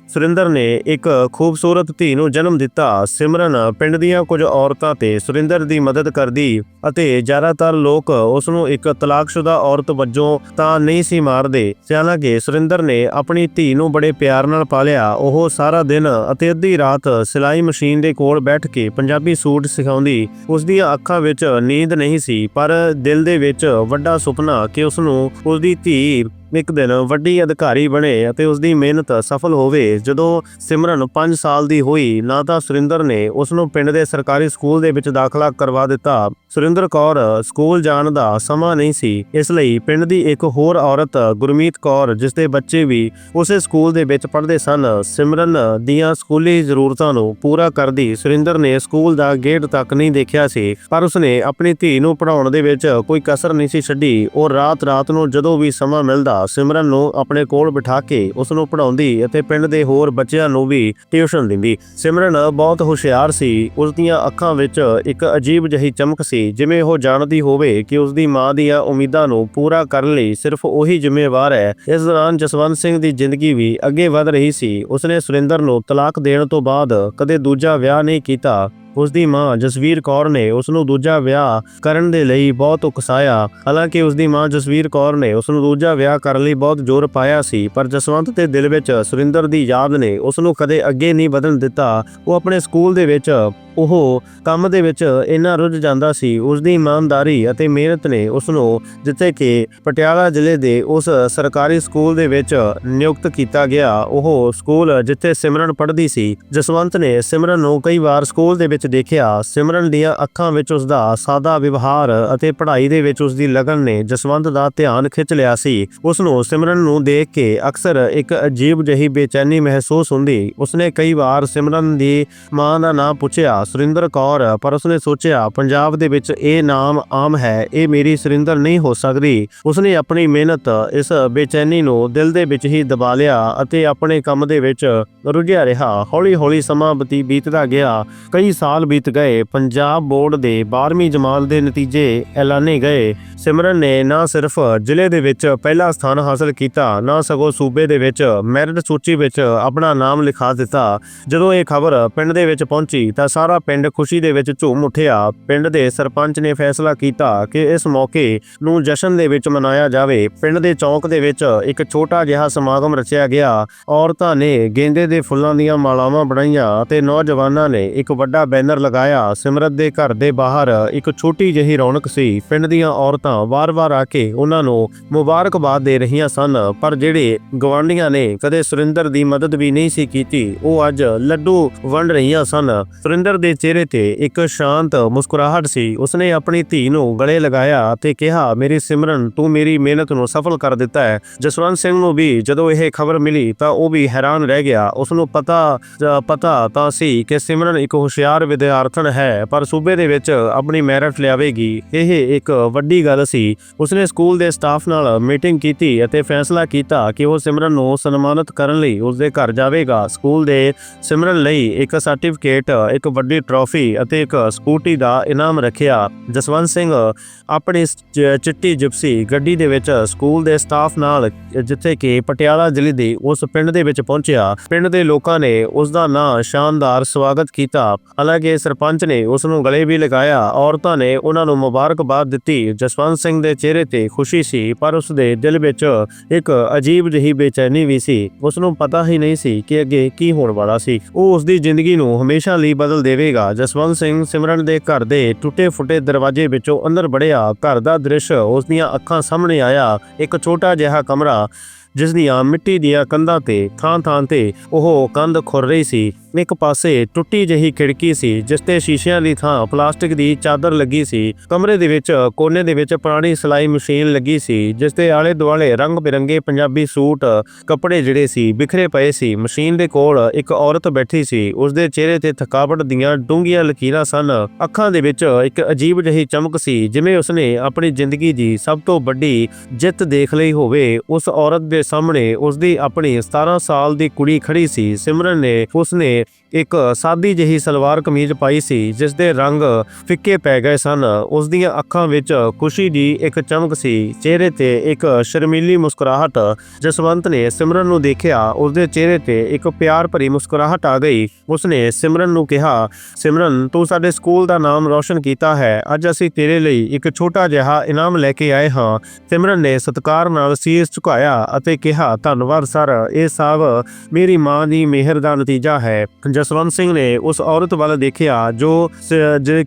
ਸੁਰਿੰਦਰ ਨੇ ਇੱਕ ਖੂਬਸੂਰਤ ਧੀ ਨੂੰ ਜਨਮ ਦਿੱਤਾ। ਸਿਮਰਨ ਪਿੰਡ ਦੀਆਂ ਕੁਝ ਔਰਤਾਂ ਤੇ ਸੁਰਿੰਦਰ ਦੀ ਮਦਦ ਕਰਦੀ ਅਤੇ ਜ਼ਿਆਦਾਤਰ ਲੋਕ ਉਸ ਨੂੰ ਇੱਕ ਤਲਾਕਸ਼ੁਦਾ ਔਰਤ ਵਜੋਂ ਤਾਂ ਨਹੀਂ ਸੀ ਮਾਰਦੇ। ਹਾਲਾਂਕਿ ਸੁਰਿੰਦਰ ਨੇ ਆਪਣੀ ਧੀ ਨੂੰ ਬੜੇ ਪਿਆਰ ਨਾਲ ਪਾਲਿਆ। ਉਹ ਸਾਰਾ ਦਿਨ ਅਤੇ ਅੱਧੀ ਰਾਤ ਸਿਲਾਈ ਮਸ਼ੀਨ ਦੇ ਕੋਲ ਬੈਠ ਕੇ ਪੰਜਾਬੀ ਸੂਟ ਸਿਖਾਉਂਦੀ। ਉਸ ਦੀਆਂ ਅੱਖਾਂ ਵਿੱਚ ਨੀਂਦ ਨਹੀਂ ਸੀ, ਪਰ ਦਿਲ ਦੇ ਵਿੱਚ ਵੱਡਾ ਸੁਪਨਾ ਕਿ ਉਸ ਨੂੰ ਉਸ ਦੀ ਧੀ ਇੱਕ ਦਿਨ ਵੱਡੀ ਅਧਿਕਾਰੀ ਬਣੇ ਅਤੇ ਉਸ ਦੀ ਮਿਹਨਤ ਸਫਲ ਹੋਵੇ। ਜਦੋਂ ਸਿਮਰਨ 5 ਸਾਲ ਦੀ ਹੋਈ, ਨਾ ਤਾਂ ਸੁਰਿੰਦਰ ਨੇ ਉਸ ਨੂੰ ਪਿੰਡ ਦੇ ਸਰਕਾਰੀ ਸਕੂਲ ਦੇ ਵਿੱਚ ਦਾਖਲਾ ਕਰਵਾ ਦਿੱਤਾ। ਸੁਰਿੰਦਰ ਕੌਰ ਸਕੂਲ ਜਾਣ ਦਾ ਸਮਾਂ ਨਹੀਂ ਸੀ। ਇਸ ਲਈ ਪਿੰਡ ਦੀ ਇੱਕ ਹੋਰ ਔਰਤ ਗੁਰਮੀਤ ਕੌਰ, ਜਿਸ ਦੇ ਬੱਚੇ ਵੀ ਉਸੇ ਸਕੂਲ ਦੇ ਵਿੱਚ ਪੜ੍ਹਦੇ ਸਨ, ਸਿਮਰਨ ਦੀਆਂ ਸਕੂਲੀ ਜ਼ਰੂਰਤਾਂ ਨੂੰ ਪੂਰਾ ਕਰਦੀ ਸੁਰਿੰਦਰ ਨੇ ਸਕੂਲ ਦਾ ਗੇਟ ਤੱਕ ਨਹੀਂ ਦੇਖਿਆ ਸੀ, ਪਰ ਉਸਨੇ ਆਪਣੀ ਧੀ ਨੂੰ ਪੜ੍ਹਾਉਣ ਦੇ ਵਿੱਚ ਕੋਈ ਕਸਰ ਨਹੀਂ ਸੀ ਛੱਡੀ। ਉਹ ਰਾਤ-ਰਾਤ ਨੂੰ ਜਦੋਂ ਵੀ ਸਮਾਂ ਮਿਲਦਾ ਸਿਮਰਨ ਨੂੰ ਆਪਣੇ ਕੋਲ ਬਿਠਾ ਕੇ ਉਸ ਨੂੰ ਪੜ੍ਹਾਉਂਦੀ ਅਤੇ ਪਿੰਡ ਦੇ ਹੋਰ ਬੱਚਿਆਂ ਨੂੰ ਵੀ ਟਿਊਸ਼ਨ ਦਿੰਦੀ। ਸਿਮਰਨ ਬਹੁਤ ਹੁਸ਼ਿਆਰ ਸੀ। ਉਸ ਦੀਆਂ ਅੱਖਾਂ ਵਿੱਚ ਇੱਕ ਅਜੀਬ ਜਿਹੀ ਚਮਕ ਸੀ, ਜਿਵੇਂ ਉਹ ਜਾਣਦੀ ਹੋਵੇ ਕਿ ਉਸ ਦੀ ਮਾਂ ਦੀਆਂ ਉਮੀਦਾਂ ਨੂੰ ਪੂਰਾ ਕਰਨ ਲਈ ਸਿਰਫ ਉਹੀ ਜ਼ਿੰਮੇਵਾਰ ਹੈ। ਇਸ ਦੌਰਾਨ ਜਸਵੰਤ ਸਿੰਘ ਦੀ ਜ਼ਿੰਦਗੀ ਵੀ ਅੱਗੇ ਵਧ ਰਹੀ ਸੀ। ਉਸਨੇ ਸੁਰਿੰਦਰ ਨੂੰ ਤਲਾਕ ਦੇਣ ਤੋਂ ਬਾਅਦ ਕਦੇ ਦੂਜਾ ਵਿਆਹ ਨਹੀਂ ਕੀਤਾ। ਉਸ ਦੀ ਮਾਂ ਜਸਵੀਰ ਕੌਰ ਨੇ ਉਸ ਨੂੰ ਦੂਜਾ ਵਿਆਹ ਕਰਨ ਦੇ ਲਈ ਬਹੁਤ ਉਕਸਾਇਆ। ਹਾਲਾਂਕਿ ਉਸ ਦੀ ਮਾਂ ਜਸਵੀਰ ਕੌਰ ਨੇ ਉਸ ਨੂੰ ਦੂਜਾ ਵਿਆਹ ਕਰਨ ਲਈ ਬਹੁਤ ਜ਼ੋਰ ਪਾਇਆ ਸੀ, ਪਰ ਜਸਵੰਤ ਦੇ ਦਿਲ ਵਿੱਚ ਸੁਰਿੰਦਰ ਦੀ ਯਾਦ ਨੇ ਉਸ ਨੂੰ ਕਦੇ ਅੱਗੇ ਨਹੀਂ ਵਧਣ ਦਿੱਤਾ। ਉਹ ਆਪਣੇ ਸਕੂਲ ਦੇ ਵਿੱਚ ਉਹ ਕੰਮ ਦੇ ਵਿੱਚ ਇੰਨਾ ਰੁੱਝ ਜਾਂਦਾ ਸੀ ਉਸ ਦੀ ਇਮਾਨਦਾਰੀ ਅਤੇ ਮਿਹਨਤ ਨੇ ਉਸ ਨੂੰ ਜਿੱਥੇ ਕਿ ਪਟਿਆਲਾ ਜ਼ਿਲ੍ਹੇ ਦੇ ਉਸ ਸਰਕਾਰੀ ਸਕੂਲ ਦੇ ਵਿੱਚ ਨਿਯੁਕਤ ਕੀਤਾ ਗਿਆ। ਉਹ ਸਕੂਲ ਜਿੱਥੇ ਸਿਮਰਨ ਪੜ੍ਹਦੀ ਸੀ, ਜਸਵੰਤ ਨੇ ਸਿਮਰਨ ਨੂੰ ਕਈ ਵਾਰ ਸਕੂਲ ਦੇ ਵਿੱਚ ਦੇਖਿਆ। ਸਿਮਰਨ ਦੀਆਂ ਅੱਖਾਂ ਵਿੱਚ ਉਸ ਦਾ ਸਾਦਾ ਵਿਵਹਾਰ ਅਤੇ ਪੜ੍ਹਾਈ ਦੇ ਵਿੱਚ ਉਸ ਦੀ ਲਗਨ ਨੇ ਜਸਵੰਤ ਦਾ ਧਿਆਨ ਖਿੱਚ ਲਿਆ ਸੀ। ਉਸ ਨੂੰ ਸਿਮਰਨ ਨੂੰ ਦੇਖ ਕੇ ਅਕਸਰ ਇੱਕ ਅਜੀਬ ਜਿਹੀ ਬੇਚੈਨੀ ਮਹਿਸੂਸ ਹੁੰਦੀ। ਉਸਨੇ ਕਈ ਵਾਰ ਸਿਮਰਨ ਦੀ ਮਾਂ ਦਾ ਨਾਮ ਪੁੱਛਿਆ ਸੁਰਿੰਦਰ ਕੌਰ, ਪਰ ਉਸਨੇ ਸੋਚਿਆ, ਪੰਜਾਬ ਦੇ ਵਿੱਚ ਇਹ ਨਾਮ ਆਮ ਹੈ, ਇਹ ਮੇਰੀ ਸੁਰਿੰਦਰ ਨਹੀਂ ਹੋ ਸਕਦੀ। ਉਸਨੇ ਆਪਣੀ ਮਿਹਨਤ ਇਸ ਬੇਚੈਨੀ ਨੂੰ ਦਿਲ ਦੇ ਵਿੱਚ ਹੀ ਦਬਾ ਲਿਆ ਅਤੇ ਆਪਣੇ ਕੰਮ ਦੇ ਵਿੱਚ ਰੁਝਿਆ ਰਿਹਾ। ਹੌਲੀ-ਹੌਲੀ ਸਮਾਂ ਬੀਤਦਾ ਗਿਆ। ਕਈ ਸਾਲ ਬੀਤ ਗਏ। ਪੰਜਾਬ ਬੋਰਡ ਦੇ 12ਵੀਂ ਜਮਾਤ ਦੇ ਨਤੀਜੇ ਐਲਾਨੇ ਗਏ। ਸਿਮਰਨ ਨੇ ਨਾ ਸਿਰਫ ਜ਼ਿਲ੍ਹੇ ਦੇ ਵਿੱਚ ਪਹਿਲਾ ਸਥਾਨ ਹਾਸਲ ਕੀਤਾ, ਨਾ ਸਗੋਂ ਸੂਬੇ ਦੇ ਵਿੱਚ ਮੈਰਿਟ ਸੂਚੀ ਵਿੱਚ ਆਪਣਾ ਨਾਮ ਲਿਖਾ ਦਿੱਤਾ। ਜਦੋਂ ਇਹ ਖਬਰ ਪਿੰਡ ਦੇ ਵਿੱਚ ਪਹੁੰਚੀ ਤਾਂ ਸਾਰਾ ਪਿੰਡ ਖੁਸ਼ੀ ਦੇ ਵਿੱਚ ਝੂਮ ਉੱਠਿਆ। ਪਿੰਡ ਦੇ ਸਰਪੰਚ ਨੇ ਫੈਸਲਾ ਕੀਤਾ ਕਿ ਇਸ ਮੌਕੇ ਨੂੰ ਜਸ਼ਨ ਦੇ ਵਿੱਚ ਮਨਾਇਆ ਜਾਵੇ। ਪਿੰਡ ਦੇ ਚੌਂਕ ਦੇ ਵਿੱਚ ਇੱਕ ਛੋਟਾ ਜਿਹਾ ਸਮਾਗਮ ਰਚਿਆ ਗਿਆ। ਔਰਤਾਂ ਨੇ ਗੇਂਦੇ ਦੇ ਫੁੱਲਾਂ ਦੀਆਂ ਮਾਲਾਵਾਂ ਬਣਾਈਆਂ ਅਤੇ ਨੌਜਵਾਨਾਂ ਨੇ ਇੱਕ ਵੱਡਾ ਬੈਨਰ ਲਗਾਇਆ। ਸਿਮਰਤ ਦੇ ਘਰ ਦੇ ਬਾਹਰ ਇੱਕ ਛੋਟੀ ਜਿਹੀ ਰੌਣਕ ਸੀ। ਪਿੰਡ ਦੀਆਂ ਔਰਤਾਂ ਵਾਰ-ਵਾਰ ਆ ਕੇ ਉਹਨਾਂ ਨੂੰ ਮੁਬਾਰਕਬਾਦ ਦੇ ਰਹੀਆਂ ਸਨ, ਪਰ ਜਿਹੜੇ ਗਵਾਂਢੀਆਂ ਨੇ ਕਦੇ ਸੁਰਿੰਦਰ ਦੀ ਮਦਦ ਵੀ ਨਹੀਂ ਸੀ ਕੀਤੀ, ਉਹ ਅੱਜ ਲੱਡੂ ਵੰਡ ਰਹੀਆਂ ਸਨ। ਸੁਰਿੰਦਰ ਦੇ ਚਿਹਰੇ ਤੇ ਇੱਕ ਸ਼ਾਂਤ ਮੁਸਕਰਾਹਟ ਸੀ। ਉਸਨੇ ਆਪਣੀ ਧੀ ਨੂੰ ਗਲੇ ਲਗਾਇਆ ਤੇ ਕਿਹਾ, ਮੇਰੀ ਸਿਮਰਨ, ਤੂੰ ਮੇਰੀ ਮਿਹਨਤ ਨੂੰ ਸਫਲ ਕਰ ਦਿੱਤਾ ਹੈ। ਜਸਵੰਤ ਸਿੰਘ ਨੂੰ ਵੀ ਜਦੋਂ ਇਹ ਖਬਰ ਮਿਲੀ ਤਾਂ ਉਹ ਵੀ ਹੈਰਾਨ ਰਹਿ ਗਿਆ। ਉਸ ਨੂੰ ਪਤਾ ਪਤਾ ਤਾਂ ਸੀ ਕਿ ਸਿਮਰਨ ਇੱਕ ਹੁਸ਼ਿਆਰ ਵਿਦਿਆਰਥਣ ਹੈ, ਪਰ ਸੂਬੇ ਦੇ ਵਿੱਚ ਆਪਣੀ ਮੈਰਿਟ ਲਿਆਵੇਗੀ। ਇਹ ਇੱਕ ਵੱਡੀ ਗੱਲ ਸੀ। ਉਸਨੇ ਸਕੂਲ ਦੇ ਸਟਾਫ ਨਾਲ ਮੀਟਿੰਗ ਕੀਤੀ ਅਤੇ ਫੈਸਲਾ ਕੀਤਾ ਕਿ ਉਹ ਸਿਮਰਨ ਨੂੰ ਸਨਮਾਨਿਤ ਕਰਨ ਲਈ ਉਸਦੇ ਘਰ ਜਾਵੇਗਾ। ਸਕੂਲ ਦੇ ਸਿਮਰਨ ਲਈ ਇੱਕ ਸਰਟੀਫਿਕੇਟ, ਇੱਕ ਵੱਡੀ ਟਰਾਫੀ ਅਤੇ ਇੱਕ ਸਕੂਟੀ ਦਾ ਇਨਾਮ ਰੱਖਿਆ। ਜਸਵੰਤ ਸਿੰਘ ਆਪਣੀ ਚਿੱਟੀ ਜਿਪਸੀ ਗੱਡੀ ਦੇ ਵਿੱਚ ਸਕੂਲ ਦੇ ਸਟਾਫ ਨਾਲ, ਜਿੱਥੇ ਕਿ ਪਟਿਆਲਾ ਜ਼ਿਲ੍ਹੇ ਦੇ ਉਸ ਪਿੰਡ ਦੇ ਵਿੱਚ ਪਹੁੰਚਿਆ। ਪਿੰਡ ਦੇ ਲੋਕਾਂ ਨੇ ਉਸ ਦਾ ਨਾਂ ਸ਼ਾਨਦਾਰ ਸਵਾਗਤ ਕੀਤਾ। ਹਾਲਾਂਕਿ ਸਰਪੰਚ ਨੇ ਉਸ ਨੂੰ ਗਲੇ ਵੀ ਲਗਾਇਆ। ਔਰਤਾਂ ਨੇ ਉਹਨਾਂ ਨੂੰ ਮੁਬਾਰਕਬਾਦ ਦਿੱਤੀ। ਜਸਵੰਤ ਸਿੰਘ ਦੇ ਚਿਹਰੇ ਤੇ ਖੁਸ਼ੀ ਸੀ, ਪਰ ਉਸ ਦੇ ਦਿਲ ਵਿੱਚ ਇੱਕ ਅਜੀਬ ਜਿਹੀ ਬੇਚੈਨੀ ਵੀ ਸੀ। ਉਸ ਨੂੰ ਪਤਾ ਹੀ ਨਹੀਂ ਸੀ ਕਿ ਅੱਗੇ ਕੀ ਹੋਣ ਵਾਲਾ ਸੀ। ਉਹ ਉਸ ਦੀ ਜ਼ਿੰਦਗੀ ਨੂੰ ਹਮੇਸ਼ਾ ਲਈ ਬਦਲ ਦੇਵੇਗਾ। ਜਸਵੰਤ ਸਿੰਘ ਸਿਮਰਨ ਦੇ ਘਰ ਦੇ ਟੁੱਟੇ-ਫੁੱਟੇ ਦਰਵਾਜ਼ੇ ਵਿੱਚੋਂ ਅੰਦਰ ਵੜਿਆ। ਘਰ ਦਾ ਦ੍ਰਿਸ਼ ਉਸ ਦੀਆਂ ਅੱਖਾਂ ਸਾਹਮਣੇ ਆਇਆ। ਇੱਕ ਛੋਟਾ ਜਿਹਾ ਕਮਰਾ, ਜਿਸ ਦੀਆਂ ਮਿੱਟੀ ਦੀਆਂ ਕੰਧਾਂ ਤੇ ਥਾਂ-ਥਾਂ ਤੇ ਉਹ ਕੰਧ ਖੁਰ ਰਹੀ ਸੀ। ਇੱਕ ਪਾਸੇ ਟੁੱਟੀ ਜਿਹੀ ਖਿੜਕੀ ਸੀ, ਜਿਸ ਤੇ ਸ਼ੀਸ਼ਿਆਂ ਦੀ ਥਾਂ ਪਲਾਸਟਿਕ ਦੀ ਚਾਦਰ ਲੱਗੀ ਸੀ। ਕਮਰੇ ਦੇ ਵਿੱਚ, ਕੋਨੇ ਦੇ ਵਿੱਚ ਪੁਰਾਣੀ ਸਿਲਾਈ ਮਸ਼ੀਨ ਲੱਗੀ ਸੀ, ਜਿਸ ਦੇ ਆਲੇ ਦੁਆਲੇ ਰੰਗ ਬਿਰੰਗੇ ਪੰਜਾਬੀ ਸੂਟ, ਕੱਪੜੇ ਜਿਹੜੇ ਸੀ, ਬਿਖਰੇ ਪਏ ਸੀ। ਮਸ਼ੀਨ ਦੇ ਕੋਲ ਇੱਕ ਔਰਤ ਬੈਠੀ ਸੀ, ਉਸ ਦੇ ਚਿਹਰੇ ਤੇ ਥਕਾਵਟ ਦੀਆਂ ਡੂੰਘੀਆਂ ਲਕੀਰਾਂ ਸਨ। ਅੱਖਾਂ ਦੇ ਵਿੱਚ ਇੱਕ ਅਜੀਬ ਜਿਹੀ ਚਮਕ ਸੀ, ਜਿਵੇਂ ਉਸਨੇ ਆਪਣੀ ਜ਼ਿੰਦਗੀ ਦੀ ਸਭ ਤੋਂ ਵੱਡੀ ਜਿੱਤ ਦੇਖ ਲਈ ਹੋਵੇ। ਉਸ ਔਰਤ ਦੇ ਸਾਹਮਣੇ ਉਸ ਦੀ ਆਪਣੀ 17 ਸਾਲ ਦੀ ਕੁੜੀ ਖੜੀ ਸੀ। ਸਿਮਰਨ ਨੇ ਉਸਨੇ ਇੱਕ ਸਾਦੀ ਜਿਹੀ ਸਲਵਾਰ ਕਮੀਜ਼ ਪਾਈ ਸੀ, ਜਿਸ ਦੇ ਰੰਗ ਫਿੱਕੇ ਪੈ ਗਏ ਸਨ। ਉਸ ਦੀਆਂ ਅੱਖਾਂ ਵਿੱਚ ਖੁਸ਼ੀ ਦੀ ਇੱਕ ਚਮਕ ਸੀ। ਚਿਹਰੇ ਤੇ ਇੱਕ ਸ਼ਰਮੀਲੀ ਮੁਸਕਰਾਹਟ। ਜਸਵੰਤ ਨੇ ਸਿਮਰਨ ਨੂੰ ਦੇਖਿਆ, ਉਸ ਦੇ ਚਿਹਰੇ ਤੇ ਇੱਕ ਪਿਆਰ ਭਰੀ ਮੁਸਕਰਾਹਟ ਆ ਗਈ। ਉਸਨੇ ਸਿਮਰਨ ਨੂੰ ਕਿਹਾ, ਸਿਮਰਨ, ਤੂੰ ਸਾਡੇ ਸਕੂਲ ਦਾ ਨਾਮ ਰੌਸ਼ਨ ਕੀਤਾ ਹੈ। ਅੱਜ ਅਸੀਂ ਤੇਰੇ ਲਈ ਇੱਕ ਛੋਟਾ ਜਿਹਾ ਇਨਾਮ ਲੈ ਕੇ ਆਏ ਹਾਂ। ਸਿਮਰਨ ਨੇ ਸਤਿਕਾਰ ਨਾਲ ਸੀਸ ਝੁਕਾਇਆ ਅਤੇ ਕਿਹਾ, ਧੰਨਵਾਦ, ਸਰ। ਇਹ ਸਭ ਮੇਰੀ ਮਾਂ ਦੀ ਮਿਹਰ ਦਾ ਨਤੀਜਾ ਹੈ। ਜਸਵੰਤ ਸਿੰਘ ਨੇ ਉਸ ਔਰਤ ਵੱਲ ਦੇਖਿਆ ਜੋ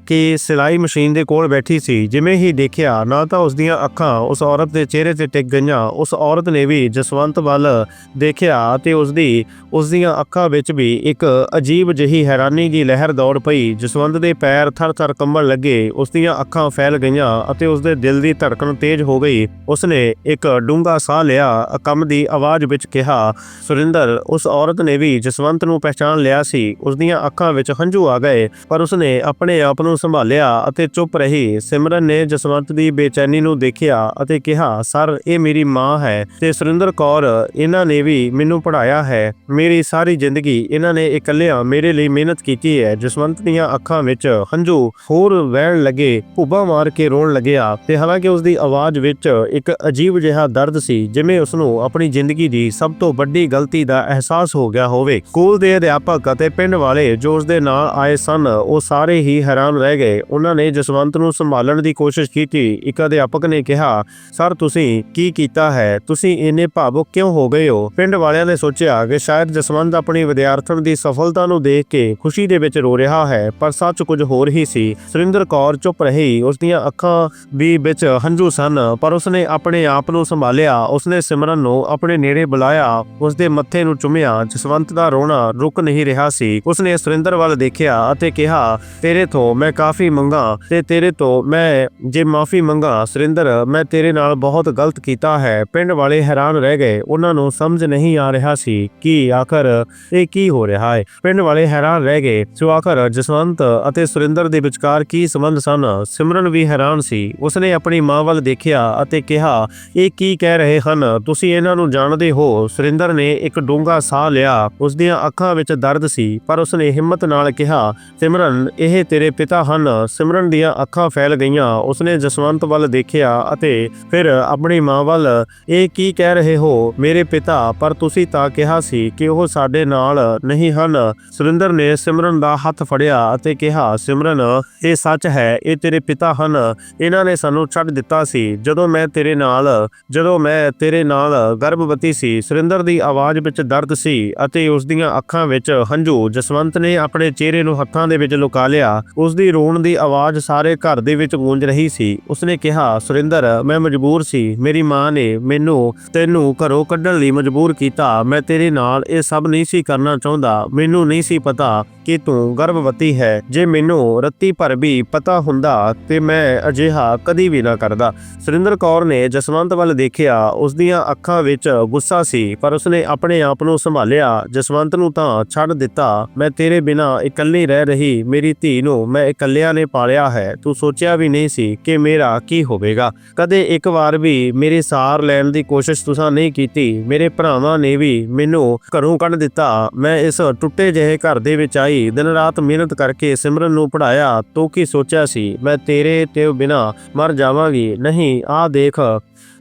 ਕਿ ਸਿਲਾਈ ਮਸ਼ੀਨ ਦੇ ਕੋਲ ਬੈਠੀ ਸੀ। ਜਿਵੇਂ ਹੀ ਦੇਖਿਆ, ਨਾ ਤਾਂ ਉਸ ਦੀਆਂ ਅੱਖਾਂ ਉਸ ਔਰਤ ਦੇ ਚਿਹਰੇ ਤੇ ਟਿਕ ਗਈਆਂ। ਉਸ ਔਰਤ ਨੇ ਵੀ ਜਸਵੰਤ ਵੱਲ ਦੇਖਿਆ ਤੇ ਉਸ ਦੀ, ਉਸ ਦੀਆਂ ਅੱਖਾਂ ਵਿੱਚ ਵੀ ਇੱਕ ਅਜੀਬ ਜਿਹੀ ਹੈਰਾਨੀ ਦੀ ਲਹਿਰ ਦੌੜ ਪਈ। ਜਸਵੰਤ ਦੇ ਪੈਰ ਥਰ-ਥਰ ਕੰਬਣ ਲੱਗੇ। ਉਸ ਦੀਆਂ ਅੱਖਾਂ ਫੈਲ ਗਈਆਂ ਅਤੇ ਉਸ ਦੇ ਦਿਲ ਦੀ ਧੜਕਣ ਤੇਜ਼ ਹੋ ਗਈ। ਉਸਨੇ ਇੱਕ ਡੂੰਘਾ ਸਾਹ ਲਿਆ। ਕੰਮ ਦੀ ਆਵਾਜ਼ ਵਿੱਚ ਕਿਹਾ, ਸੁਰਿੰਦਰ। ਉਸ ਔਰਤ ਨੇ ਵੀ ਜਸਵੰਤ ਨੂੰ ਪਛਾਣ ਲਿਆ ਸੀ। ਉਸ ਦੀਆਂ ਅੱਖਾਂ ਵਿੱਚ ਹੰਝੂ ਆ ਗਏ, ਪਰ ਉਸਨੇ ਆਪਣੇ ਆਪ ਨੂੰ ਸੰਭਾਲਿਆ ਅਤੇ ਚੁੱਪ ਰਹੀ। ਸਿਮਰਨ ਨੇ ਜਸਵੰਤ ਦੀ ਬੇਚੈਨੀ ਨੂੰ ਦੇਖਿਆ ਅਤੇ ਕਿਹਾ, ਸਰ, ਇਹ ਮੇਰੀ ਮਾਂ ਹੈ ਤੇ ਸੁਰਿੰਦਰ ਕੌਰ, ਇਹਨਾਂ ਨੇ ਵੀ ਮੈਨੂੰ ਪੜਾਇਆ ਹੈ। ਮੇਰੀ ਸਾਰੀ ਜ਼ਿੰਦਗੀ ਇਹਨਾਂ ਨੇ ਇਕੱਲਿਆਂ ਮੇਰੇ ਲਈ ਮਿਹਨਤ ਕੀਤੀ ਹੈ ਜਸਵੰਤ ਦੀਆਂ ਅੱਖਾਂ ਵਿੱਚ ਹੰਝੂ ਹੋਰ ਵਹਿਣ ਲੱਗੇ, ਭੁੱਬਾ ਮਾਰ ਕੇ ਰੋਣ ਲੱਗਿਆ ਤੇ ਹਾਲਾਂਕਿ ਉਸ ਦੀ ਆਵਾਜ਼ ਵਿੱਚ ਇੱਕ ਅਜੀਬ ਜਿਹਾ ਦਰਦ ਸੀ, ਜਿਵੇਂ ਉਸ ਨੂੰ ਆਪਣੀ ਜ਼ਿੰਦਗੀ ਦੀ ਸਭ ਤੋਂ ਵੱਡੀ ਗਲਤੀ ਦਾ ਅਹਿਸਾਸ ਹੋ ਗਿਆ ਹੋਵੇ। ਸਕੂਲ ਦੇ ਅਧਿਆਪਕ ਅਤੇ ਪਿੰਡ ਵਾਲੇ ਜੋ ਉਸ ਦੇ ਨਾਲ ਆਏ ਸਨ, ਉਹ ਸਾਰੇ ਹੀ ਹੈਰਾਨ ਰਹਿ ਗਏ। ਉਹਨਾਂ ਨੇ ਜਸਵੰਤ ਨੂੰ ਸੰਭਾਲਣ ਦੀ ਕੋਸ਼ਿਸ਼ ਕੀਤੀ। ਇੱਕ ਅਧਿਆਪਕ ਨੇ ਕਿਹਾ, ਸਰ, ਤੁਸੀਂ ਕੀ ਕੀਤਾ ਹੈ? ਤੁਸੀਂ ਇੰਨੇ ਭਾਵੁਕ ਕਿਉਂ ਹੋ ਗਏ ਹੋ? ਪਿੰਡ ਵਾਲਿਆਂ ਨੇ ਸੋਚਿਆ ਕਿ ਸ਼ਾਇਦ ਜਸਵੰਤ ਆਪਣੀ ਵਿਦਿਆਰਥਣ ਦੀ ਸਫਲਤਾ ਨੂੰ ਦੇਖ ਕੇ ਖੁਸ਼ੀ ਦੇ ਵਿੱਚ ਰੋ ਰਿਹਾ ਹੈ, ਪਰ ਸੱਚ ਕੁਝ ਹੋਰ ਹੀ ਸੀ। ਸੁਰਿੰਦਰ ਕੌਰ ਚੁੱਪ ਰਹੀ। ਉਸ ਦੀਆਂ ਅੱਖਾਂ ਵੀ ਵਿੱਚ ਹੰਝੂ ਸਨ, ਪਰ ਉਸਨੇ ਆਪਣੇ ਆਪ ਨੂੰ ਸੰਭਾਲਿਆ। ਉਸਨੇ ਸਿਮਰਨ ਨੂੰ ਆਪਣੇ ਨੇੜੇ ਬੁਲਾਇਆ। ਉਸ ਦੇ ਮੱਥੇ ਨੂੰ ਚੁੰਮਿਆ। ਜਸਵੰਤ ਦਾ ਰੋਣਾ ਰੁਕ ਨਹੀਂ ਰਿਹਾ ਸੀ। ਉਸਨੇ ਸੁਰਿੰਦਰ ਵੱਲ ਦੇਖਿਆ ਅਤੇ ਕਿਹਾ, ਤੇਰੇ ਤੋਂ ਮੈਂ ਕਾਫੀ ਮੰਗਾ ਤੇ ਤੇਰੇ ਤੋਂ ਮੈਂ ਜੇ ਮਾਫੀ ਮੰਗਾ, ਸੁਰਿੰਦਰ, ਮੈਂ ਤੇਰੇ ਨਾਲ ਬਹੁਤ ਗਲਤ ਕੀਤਾ ਹੈ। ਪਿੰਡ ਵਾਲੇ ਹੈਰਾਨ ਰਹਿ ਗਏ। ਉਹਨਾਂ ਨੂੰ ਸਮਝ ਨਹੀਂ ਆ ਰਿਹਾ ਸੀ ਕਿ ਆਖਰ ਇਹ ਕੀ ਹੋ ਰਿਹਾ ਹੈ। ਪਿੰਡ ਵਾਲੇ ਹੈਰਾਨ ਰਹਿ ਗਏ। ਸੋ ਆਖਰ ਜਸਵੰਤ ਅਤੇ ਸੁਰਿੰਦਰ ਦੇ ਵਿਚਕਾਰ ਕੀ ਸੰਬੰਧ ਸਨ? ਸਿਮਰਨ ਵੀ ਹੈਰਾਨ ਸੀ। ਉਸਨੇ ਆਪਣੀ ਮਾਂ ਵੱਲ ਦੇਖਿਆ ਅਤੇ ਕਿਹਾ, ਇਹ ਕੀ ਕਹਿ ਰਹੇ ਹਨ? ਤੁਸੀਂ ਇਹਨਾਂ ਨੂੰ ਜਾਣਦੇ ਹੋ। ਸੁਰਿੰਦਰ ਨੇ ਇੱਕ ਡੂੰਘਾ ਸਾਹ ਲਿਆ। ਉਸ ਦੀਆਂ ਅੱਖਾਂ ਵਿੱਚ ਦਰ ਦਰਦ ਸੀ, ਪਰ ਉਸਨੇ ਹਿੰਮਤ ਨਾਲ ਕਿਹਾ, ਸਿਮਰਨ, ਇਹ ਤੇਰੇ ਪਿਤਾ ਹਨ। ਸਿਮਰਨ ਦੀਆਂ ਅੱਖਾਂ ਫੈਲ ਗਈਆਂ। ਉਸਨੇ ਜਸਵੰਤ ਵੱਲ ਦੇਖਿਆ ਅਤੇ ਫਿਰ ਆਪਣੀ ਮਾਂ ਵੱਲ, ਇਹ ਕੀ ਕਹਿ ਰਹੇ ਹੋ? ਮੇਰੇ ਪਿਤਾ, ਪਰ ਤੁਸੀਂ ਤਾਂ ਕਿਹਾ ਸੀ ਕਿ ਉਹ ਸਾਡੇ ਨਾਲ ਨਹੀਂ ਹਨ। ਸੁਰਿੰਦਰ ਨੇ ਸਿਮਰਨ ਦਾ ਹੱਥ ਫੜਿਆ ਅਤੇ ਕਿਹਾ, ਸਿਮਰਨ, ਇਹ ਸੱਚ ਹੈ, ਇਹ ਤੇਰੇ ਪਿਤਾ ਹਨ। ਇਹਨਾਂ ਨੇ ਸਾਨੂੰ ਛੱਡ ਦਿੱਤਾ ਸੀ। ਜਦੋਂ ਮੈਂ ਤੇਰੇ ਨਾਲ, ਜਦੋਂ ਮੈਂ ਤੇਰੇ ਨਾਲ ਗਰਭਵਤੀ ਸੀ, ਸੁਰਿੰਦਰ ਦੀ ਆਵਾਜ਼ ਵਿੱਚ ਦਰਦ ਸੀ ਅਤੇ ਉਸ ਦੀਆਂ ਅੱਖਾਂ ਵਿੱਚ ਹੰਝੂ, ਜਸਵੰਤ ਨੇ ਆਪਣੇ ਚਿਹਰੇ ਨੂੰ ਹੱਥਾਂ ਦੇ ਵਿੱਚ ਲੁਕਾ ਲਿਆ। ਉਸ ਦੀ ਰੋਣ ਦੀ ਆਵਾਜ਼ ਸਾਰੇ ਘਰ ਦੇ ਵਿੱਚ ਗੂੰਜ ਰਹੀ ਸੀ। ਉਸਨੇ ਕਿਹਾ, ਸੁਰਿੰਦਰ, ਮੈਂ ਮਜਬੂਰ ਸੀ। ਮੇਰੀ ਮਾਂ ਨੇ ਮੈਨੂੰ ਤੈਨੂੰ ਘਰੋਂ ਕੱਢਣ ਲਈ ਮਜਬੂਰ ਕੀਤਾ। ਮੈਂ ਤੇਰੇ ਨਾਲ ਇਹ ਸਭ ਨਹੀਂ ਸੀ ਕਰਨਾ ਚਾਹੁੰਦਾ। ਮੈਨੂੰ ਨਹੀਂ ਸੀ ਪਤਾ ਕਿ ਤੂੰ ਗਰਭਵਤੀ ਹੈ। ਜੇ ਮੈਨੂੰ ਰੱਤੀ ਭਰ ਵੀ ਪਤਾ ਹੁੰਦਾ, ਤੇ ਮੈਂ ਅਜਿਹਾ ਕਦੀ ਵੀ ਨਾ ਕਰਦਾ। ਸੁਰਿੰਦਰ ਕੌਰ ਨੇ ਜਸਵੰਤ ਵੱਲ ਦੇਖਿਆ। ਉਸ ਦੀਆਂ ਅੱਖਾਂ ਵਿੱਚ ਗੁੱਸਾ ਸੀ, ਪਰ ਉਸਨੇ ਆਪਣੇ ਆਪ ਨੂੰ ਸੰਭਾਲਿਆ। ਜਸਵੰਤ ਨੂੰ ਤਾਂ ਛੱਡ ਦਿੱਤਾ, ਮੈਂ ਤੇਰੇ ਬਿਨਾ ਇਕੱਲੀ ਰਹਿ ਰਹੀ, ਮੇਰੀ ਧੀ ਨੂੰ ਮੈਂ ਇਕੱਲਿਆਂ ਨੇ ਪਾਲਿਆ ਹੈ, ਤੂੰ ਸੋਚਿਆ ਵੀ ਨਹੀਂ ਸੀ ਕਿ ਮੇਰਾ ਕੀ ਹੋਵੇਗਾ। ਕਦੇ ਇੱਕ ਵਾਰ ਵੀ ਮੇਰੀ ਸਾਰ ਲੈਣ ਦੀ ਕੋਸ਼ਿਸ਼ ਤੁਸੀਂ ਨਹੀਂ ਕੀਤੀ, ਮੇਰੇ ਭਰਾਵਾਂ ਨੇ ਵੀ ਮੈਨੂੰ ਘਰੋਂ ਕੱਢ ਦਿੱਤਾ। ਮੈਂ ਇਸ ਟੁੱਟੇ ਜਿਹੇ ਘਰ ਦੇ ਵਿੱਚ ਆਈ, ਦਿਨ ਰਾਤ ਮਿਹਨਤ ਕਰਕੇ ਸਿਮਰਨ ਨੂੰ ਪੜਾਇਆ ਤੂੰ ਕੀ ਸੋਚਿਆ ਸੀ? ਮੈਂ ਤੇਰੇ ਤੇ ਬਿਨਾ ਮਰ ਜਾਵਾਂਗੀ। ਨਹੀਂ, ਆਹ ਦੇਖ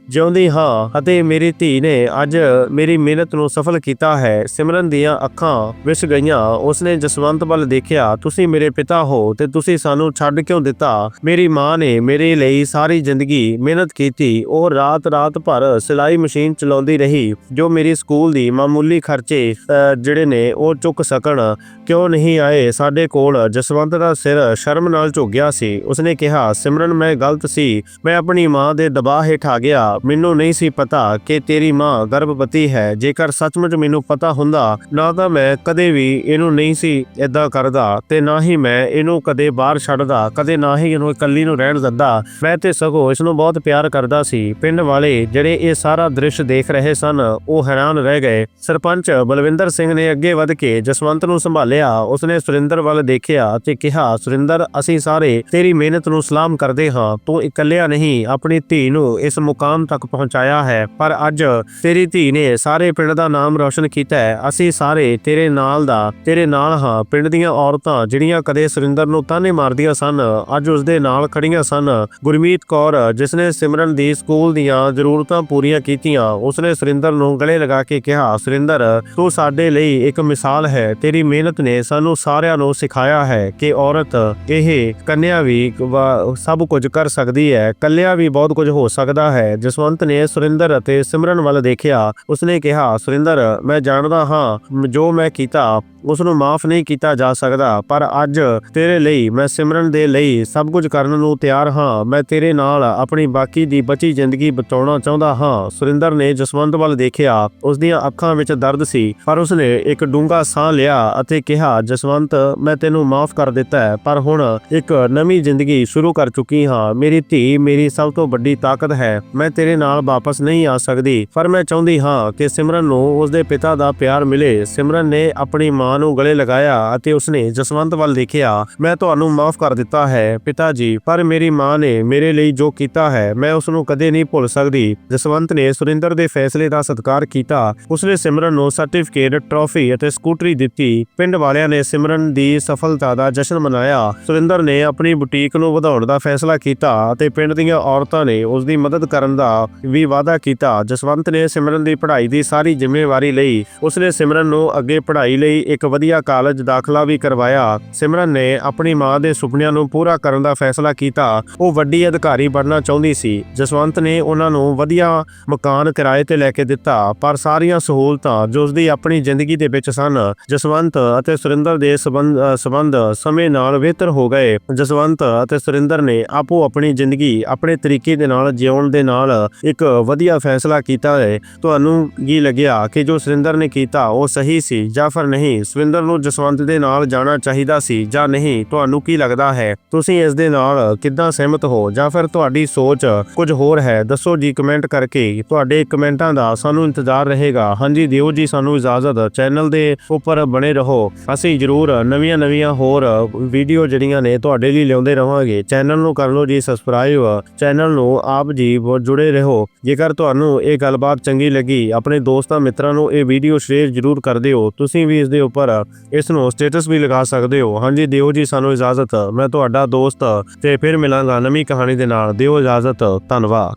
ਜਿਉਂਦੀ ਹਾਂ ਅਤੇ ਮੇਰੀ ਧੀ ਨੇ ਅੱਜ ਮੇਰੀ ਮਿਹਨਤ ਨੂੰ ਸਫਲ ਕੀਤਾ ਹੈ। ਸਿਮਰਨ ਦੀਆਂ ਅੱਖਾਂ ਵਿਸ ਗਈਆਂ। ਉਸਨੇ ਜਸਵੰਤ ਵੱਲ ਦੇਖਿਆ, ਤੁਸੀਂ ਮੇਰੇ ਪਿਤਾ ਹੋ ਤੇ ਤੁਸੀਂ ਸਾਨੂੰ ਛੱਡ ਕਿਉਂ ਦਿੱਤਾ? ਮੇਰੀ ਮਾਂ ਨੇ ਮੇਰੇ ਲਈ ਸਾਰੀ ਜ਼ਿੰਦਗੀ ਮਿਹਨਤ ਕੀਤੀ। ਉਹ ਰਾਤ-ਰਾਤ ਭਰ ਸਿਲਾਈ ਮਸ਼ੀਨ ਚਲਾਉਂਦੀ ਰਹੀ, ਜੋ ਮੇਰੀ ਸਕੂਲ ਦੀ ਮਾਮੂਲੀ ਖਰਚੇ ਜਿਹੜੇ ਨੇ, ਉਹ ਚੁੱਕ ਸਕਣ। ਕਿਉਂ ਨਹੀਂ ਆਏ ਸਾਡੇ ਕੋਲ? ਜਸਵੰਤ ਦਾ ਸਿਰ ਸ਼ਰਮ ਨਾਲ ਝੁਕ ਗਿਆ ਸੀ। ਉਸਨੇ ਕਿਹਾ, ਸਿਮਰਨ, ਮੈਂ ਗਲਤ ਸੀ। ਮੈਂ ਆਪਣੀ ਮਾਂ ਦੇ ਦਬਾਅ ਹੇਠ ਆ ਗਿਆ। ਮੈਨੂੰ ਨਹੀਂ ਸੀ ਪਤਾ ਕਿ ਤੇਰੀ ਮਾਂ ਗਰਭਵਤੀ ਹੈ। ਜੇਕਰ ਸੱਚਮੁੱਚ ਮੈਨੂੰ ਪਤਾ ਹੁੰਦਾ, ਨਾ ਤਾਂ ਮੈਂ ਕਦੇ ਵੀ ਇਹਨੂੰ ਨਹੀਂ ਸੀ ਇਦਾਂ ਕਰਦਾ ਤੇ ਨਾ ਹੀ ਮੈਂ ਇਹਨੂੰ ਕਦੇ ਬਾਹਰ ਛੱਡਦਾ, ਕਦੇ ਨਾ ਹੀ ਇਹਨੂੰ ਇਕੱਲੀ ਨੂੰ ਰਹਿਣ ਦਿੰਦਾ। ਮੈਂ ਤੇ ਸਗੋਂ ਇਸ ਨੂੰ ਬਹੁਤ ਪਿਆਰ ਕਰਦਾ ਸੀ। ਪਿੰਡ ਵਾਲੇ ਜਿਹੜੇ ਇਹ ਸਾਰਾ ਦ੍ਰਿਸ਼ ਦੇਖ ਰਹੇ ਸਨ, ਉਹ ਹੈਰਾਨ ਰਹਿ ਗਏ। ਸਰਪੰਚ ਬਲਵਿੰਦਰ ਸਿੰਘ ਨੇ ਅੱਗੇ ਵੱਧ ਕੇ ਜਸਵੰਤ ਨੂੰ ਸੰਭਾਲਿਆ। ਉਸਨੇ ਸੁਰਿੰਦਰ ਵੱਲ ਦੇਖਿਆ ਤੇ ਕਿਹਾ, ਸੁਰਿੰਦਰ, ਅਸੀਂ ਸਾਰੇ ਤੇਰੀ ਮਿਹਨਤ ਨੂੰ ਸਲਾਮ ਕਰਦੇ ਹਾਂ। ਤੂੰ ਇਕੱਲਿਆ ਨਹੀਂ, ਆਪਣੀ ਧੀ ਨੂੰ ਇਸ ਮੁਕਾਮ ਤੱਕ ਪਹੁੰਚਾਇਆ ਹੈ। ਪਰ ਅੱਜ ਤੇਰੀ ਧੀ ਨੇ ਸਾਰੇ ਪਿੰਡ ਦਾ ਨਾਮ ਰੌਸ਼ਨ ਕੀਤਾ ਹੈ। ਅਸੀਂ ਸਾਰੇ ਤੇਰੇ ਨਾਲ ਦਾ, ਤੇਰੇ ਨਾਲ ਹਾਂ। ਪਿੰਡ ਦੀਆਂ ਔਰਤਾਂ ਜਿਹੜੀਆਂ ਕਦੇ ਸੁਰਿੰਦਰ ਨੂੰ ਤਾਨੇ ਮਾਰਦੀਆਂ ਸਨ, ਅੱਜ ਉਸ ਦੇ ਨਾਲ ਖੜੀਆਂ ਸਨ। ਗੁਰਮੀਤ ਕੌਰ ਜਿਸ ਨੇ ਸਿਮਰਨ ਦੀ ਸਕੂਲ ਦੀਆਂ ਜ਼ਰੂਰਤਾਂ ਪੂਰੀਆਂ ਕੀਤੀਆਂ, ਉਸਨੇ ਸੁਰਿੰਦਰ ਨੂੰ ਗਲੇ ਲਗਾ ਕੇ ਕਿਹਾ, ਸੁਰਿੰਦਰ, ਤੂੰ ਸਾਡੇ ਲਈ ਇੱਕ ਮਿਸਾਲ ਹੈ। ਤੇਰੀ ਮਿਹਨਤ ਨੇ ਸਾਨੂੰ ਸਾਰਿਆਂ ਨੂੰ ਸਿਖਾਇਆ ਹੈ ਕਿ ਔਰਤ ਇਹ ਕੰਨਿਆ ਵੀ ਸਭ ਕੁਝ ਕਰ ਸਕਦੀ ਹੈ। ਕੱਲਿਆ ਵੀ ਬਹੁਤ ਕੁਝ ਹੋ ਸਕਦਾ ਹੈ ਜਸਵੰਤ ਨੇ ਸੁਰਿੰਦਰ ਅਤੇ ਸਿਮਰਨ ਵੱਲ ਦੇਖਿਆ, ਉਸਨੇ ਕਿਹਾ, ਸੁਰਿੰਦਰ, ਮੈਂ ਜਾਣਦਾ ਹਾਂ ਜੋ ਮੈਂ ਕੀਤਾ ਉਸ ਨੂੰ ਮਾਫ ਨਹੀਂ ਕੀਤਾ ਜਾ ਸਕਦਾ, ਪਰ ਅੱਜ ਤੇਰੇ ਲਈ ਮੈਂ ਸਿਮਰਨ ਦੇ ਲਈ ਸਭ ਕੁਝ ਕਰਨ ਨੂੰ ਤਿਆਰ ਹਾਂ। ਮੈਂ ਤੇਰੇ ਨਾਲ ਆਪਣੀ ਬਾਕੀ ਦੀ ਬਚੀ ਜ਼ਿੰਦਗੀ ਬਚਾਉਣਾ ਚਾਹੁੰਦਾ ਹਾਂ। ਸੁਰਿੰਦਰ ਨੇ ਜਸਵੰਤ ਵੱਲ ਦੇਖਿਆ। ਉਸ ਦੀਆਂ ਅੱਖਾਂ ਵਿੱਚ ਦਰਦ ਸੀ, ਪਰ ਉਸਨੇ ਇੱਕ ਡੂੰਘਾ ਸਾਹ ਲਿਆ ਅਤੇ ਕਿਹਾ, ਜਸਵੰਤ, ਮੈਂ ਤੈਨੂੰ ਮਾਫ ਕਰ ਦਿੱਤਾ ਹੈ, ਪਰ ਹੁਣ ਇੱਕ ਨਵੀਂ ਜ਼ਿੰਦਗੀ ਸ਼ੁਰੂ ਕਰ ਚੁੱਕੀ ਹਾਂ। ਮੇਰੀ ਧੀ ਮੇਰੀ ਸਭ ਤੋਂ ਵੱਡੀ ਤਾਕਤ ਹੈ। ਮੈਂ ਤੇਰੇ ਨਾਲ ਵਾਪਸ ਨਹੀਂ ਆ ਸਕਦੀ, ਪਰ ਮੈਂ ਚਾਹੁੰਦੀ ਹਾਂ ਕਿ ਸਿਮਰਨ ਨੂੰ ਉਸਦੇ ਪਿਤਾ ਦਾ ਪਿਆਰ ਮਿਲੇ। ਸਿਮਰਨ ਨੇ ਆਪਣੀ ਮਾਂ ਨੂੰ ਗਲੇ ਲਗਾਇਆ ਅਤੇ ਉਸਨੇ ਜਸਵੰਤ ਵੱਲ ਦੇਖਿਆ, ਮੈਂ ਤੁਹਾਨੂੰ ਮਾਫ ਕਰ ਦਿੱਤਾ ਹੈ, ਪਿਤਾ ਜੀ, ਪਰ ਮੇਰੀ ਮਾਂ ਨੇ ਮੇਰੇ ਲਈ ਜੋ ਕੀਤਾ ਹੈ, ਮੈਂ ਉਸ ਨੂੰ ਕਦੇ ਨਹੀਂ ਭੁੱਲ ਸਕਦੀ। ਜਸਵੰਤ ਨੇ ਸੁਰਿੰਦਰ ਦੇ ਫੈਸਲੇ ਦਾ ਸਤਿਕਾਰ ਕੀਤਾ। ਉਸਨੇ ਸਿਮਰਨ ਨੂੰ ਸਰਟੀਫਿਕੇਟ, ਟਰਾਫੀ ਅਤੇ ਸਕੂਟਰੀ ਦਿੱਤੀ। ਪਿੰਡ ਵਾਲਿਆਂ ਨੇ ਸਿਮਰਨ ਦੀ ਸਫਲਤਾ ਦਾ ਜਸ਼ਨ ਮਨਾਇਆ। ਸੁਰਿੰਦਰ ਨੇ ਆਪਣੀ ਬੁਟੀਕ ਨੂੰ ਵਧਾਉਣ ਦਾ ਫੈਸਲਾ ਕੀਤਾ ਅਤੇ ਪਿੰਡ ਦੀਆਂ ਔਰਤਾਂ ਨੇ ਉਸ ਦੀ ਮਦਦ ਕਰਨ ਦਾ ਵੀ ਵਾਅਦਾ ਕੀਤਾ। ਜਸਵੰਤ ਨੇ ਸਿਮਰਨ ਦੀ ਪੜ੍ਹਾਈ ਦੀ ਸਾਰੀ ਜ਼ਿੰਮੇਵਾਰੀ ਲਈ, ਉਸਨੇ ਸਿਮਰਨ ਨੂੰ ਅੱਗੇ ਪੜ੍ਹਾਈ ਲਈ ਇੱਕ ਵਧੀਆ ਕਾਲਜ ਦਾਖਲਾ ਵੀ ਕਰਵਾਇਆ। ਸਿਮਰਨ ਨੇ ਆਪਣੀ ਮਾਂ ਦੇ ਸੁਪਨਿਆਂ ਨੂੰ ਪੂਰਾ ਕਰਨ ਦਾ ਫੈਸਲਾ ਕੀਤਾ। ਉਹ ਵੱਡੀ ਅਧਿਕਾਰੀ ਬਣਨਾ ਚਾਹੁੰਦੀ ਸੀ। ਜਸਵੰਤ ਨੇ ਉਹਨਾਂ ਨੂੰ ਵਧੀਆ ਮਕਾਨ ਕਿਰਾਏ ਤੇ ਲੈ ਕੇ ਦਿੱਤਾ ਪਰ ਸਾਰੀਆਂ ਸਹੂਲਤਾਂ ਜੋ ਉਸਦੀ ਆਪਣੀ ਜ਼ਿੰਦਗੀ ਦੇ ਵਿੱਚ ਸਨ ਜਸਵੰਤ ਅਤੇ ਸੁਰਿੰਦਰ ਦੇ ਸਬੰਧ ਅ, ਸੰਬੰਧ ਸਮੇਂ ਨਾਲ ਬਿਹਤਰ ਹੋ ਗਏ। ਜਸਵੰਤ ਅਤੇ ਸੁਰਿੰਦਰ ਨੇ ਆਪੋ ਆਪਣੀ ਜ਼ਿੰਦਗੀ ਆਪਣੇ ਤਰੀਕੇ ਦੇ ਨਾਲ ਜਿਉਣ ਦੇ ਨਾਲ ਇੱਕ ਵਧੀਆ ਫੈਸਲਾ ਕੀਤਾ ਹੈ। ਤੁਹਾਨੂੰ ਕੀ ਲੱਗਿਆ ਕਿ ਜੋ ਸੁਰਿੰਦਰ ਨੇ ਕੀਤਾ ਉਹ ਸਹੀ ਸੀ ਜਾਂ ਫਿਰ ਨਹੀਂ? ਸੁਰਿੰਦਰ ਨੂੰ ਜਸਵੰਤ ਦੇ ਨਾਲ ਜਾਣਾ ਚਾਹੀਦਾ ਸੀ ਜਾਂ ਨਹੀਂ, ਤੁਹਾਨੂੰ ਕੀ ਲੱਗਦਾ ਹੈ? ਤੁਸੀਂ ਇਸ ਦੇ ਨਾਲ ਕਿੱਦਾਂ ਸਹਿਮਤ ਹੋ? ਜਾਂ ਫਿਰ ਤੁਹਾਡੀ ਸੋਚ ਕੁਝ ਹੋਰ ਹੈ? ਦੱਸੋ ਜੀ ਕਮੈਂਟ ਕਰਕੇ। ਤੁਹਾਡੇ ਕਮੈਂਟਾਂ ਦਾ ਸਾਨੂੰ ਇੰਤਜ਼ਾਰ ਰਹੇਗਾ। ਹਾਂਜੀ, ਦਿਓ ਜੀ ਸਾਨੂੰ ਇਜਾਜ਼ਤ। ਚੈਨਲ ਦੇ ਉੱਪਰ ਬਣੇ ਰਹੋ। ਅਸੀਂ ਜ਼ਰੂਰ ਨਵੀਆਂ ਨਵੀਆਂ ਹੋਰ ਵੀਡੀਓ ਜਿਹੜੀਆਂ ਨੇ ਤੁਹਾਡੇ ਲਈ ਲਿਆਉਂਦੇ ਰਵਾਂਗੇ। ਚੈਨਲ ਨੂੰ ਕਰ ਲਓ ਜੀ ਸਬਸਕ੍ਰਾਈਬ। ਚੈਨਲ ਨੂੰ ਆਪ ਜੀ ਜੁੜੇ ਰਹੋ। ਜੇਕਰ ਤੁਹਾਨੂੰ ਇਹ ਗੱਲਬਾਤ ਚੰਗੀ ਲੱਗੀ, ਆਪਣੇ ਦੋਸਤਾਂ ਮਿੱਤਰਾਂ ਨੂੰ ਇਹ ਵੀਡੀਓ ਸ਼ੇਅਰ ਜ਼ਰੂਰ ਕਰ ਦਿਓ। ਤੁਸੀਂ ਵੀ ਇਸ ਦੇ ਉੱਪਰ ਇਸ ਨੂੰ ਸਟੇਟਸ ਵੀ ਲਗਾ ਸਕਦੇ ਹੋ। ਹਾਂਜੀ, ਦਿਓ ਜੀ, ਸਾਨੂੰ ਇਜਾਜ਼ਤ। ਮੈਂ ਤੁਹਾਡਾ ਦੋਸਤ ਤੇ ਫਿਰ ਮਿਲਾਂਗਾ ਨਵੀਂ ਕਹਾਣੀ ਦੇ ਨਾਲ। ਦਿਓ ਇਜਾਜ਼ਤ। ਧੰਨਵਾਦ।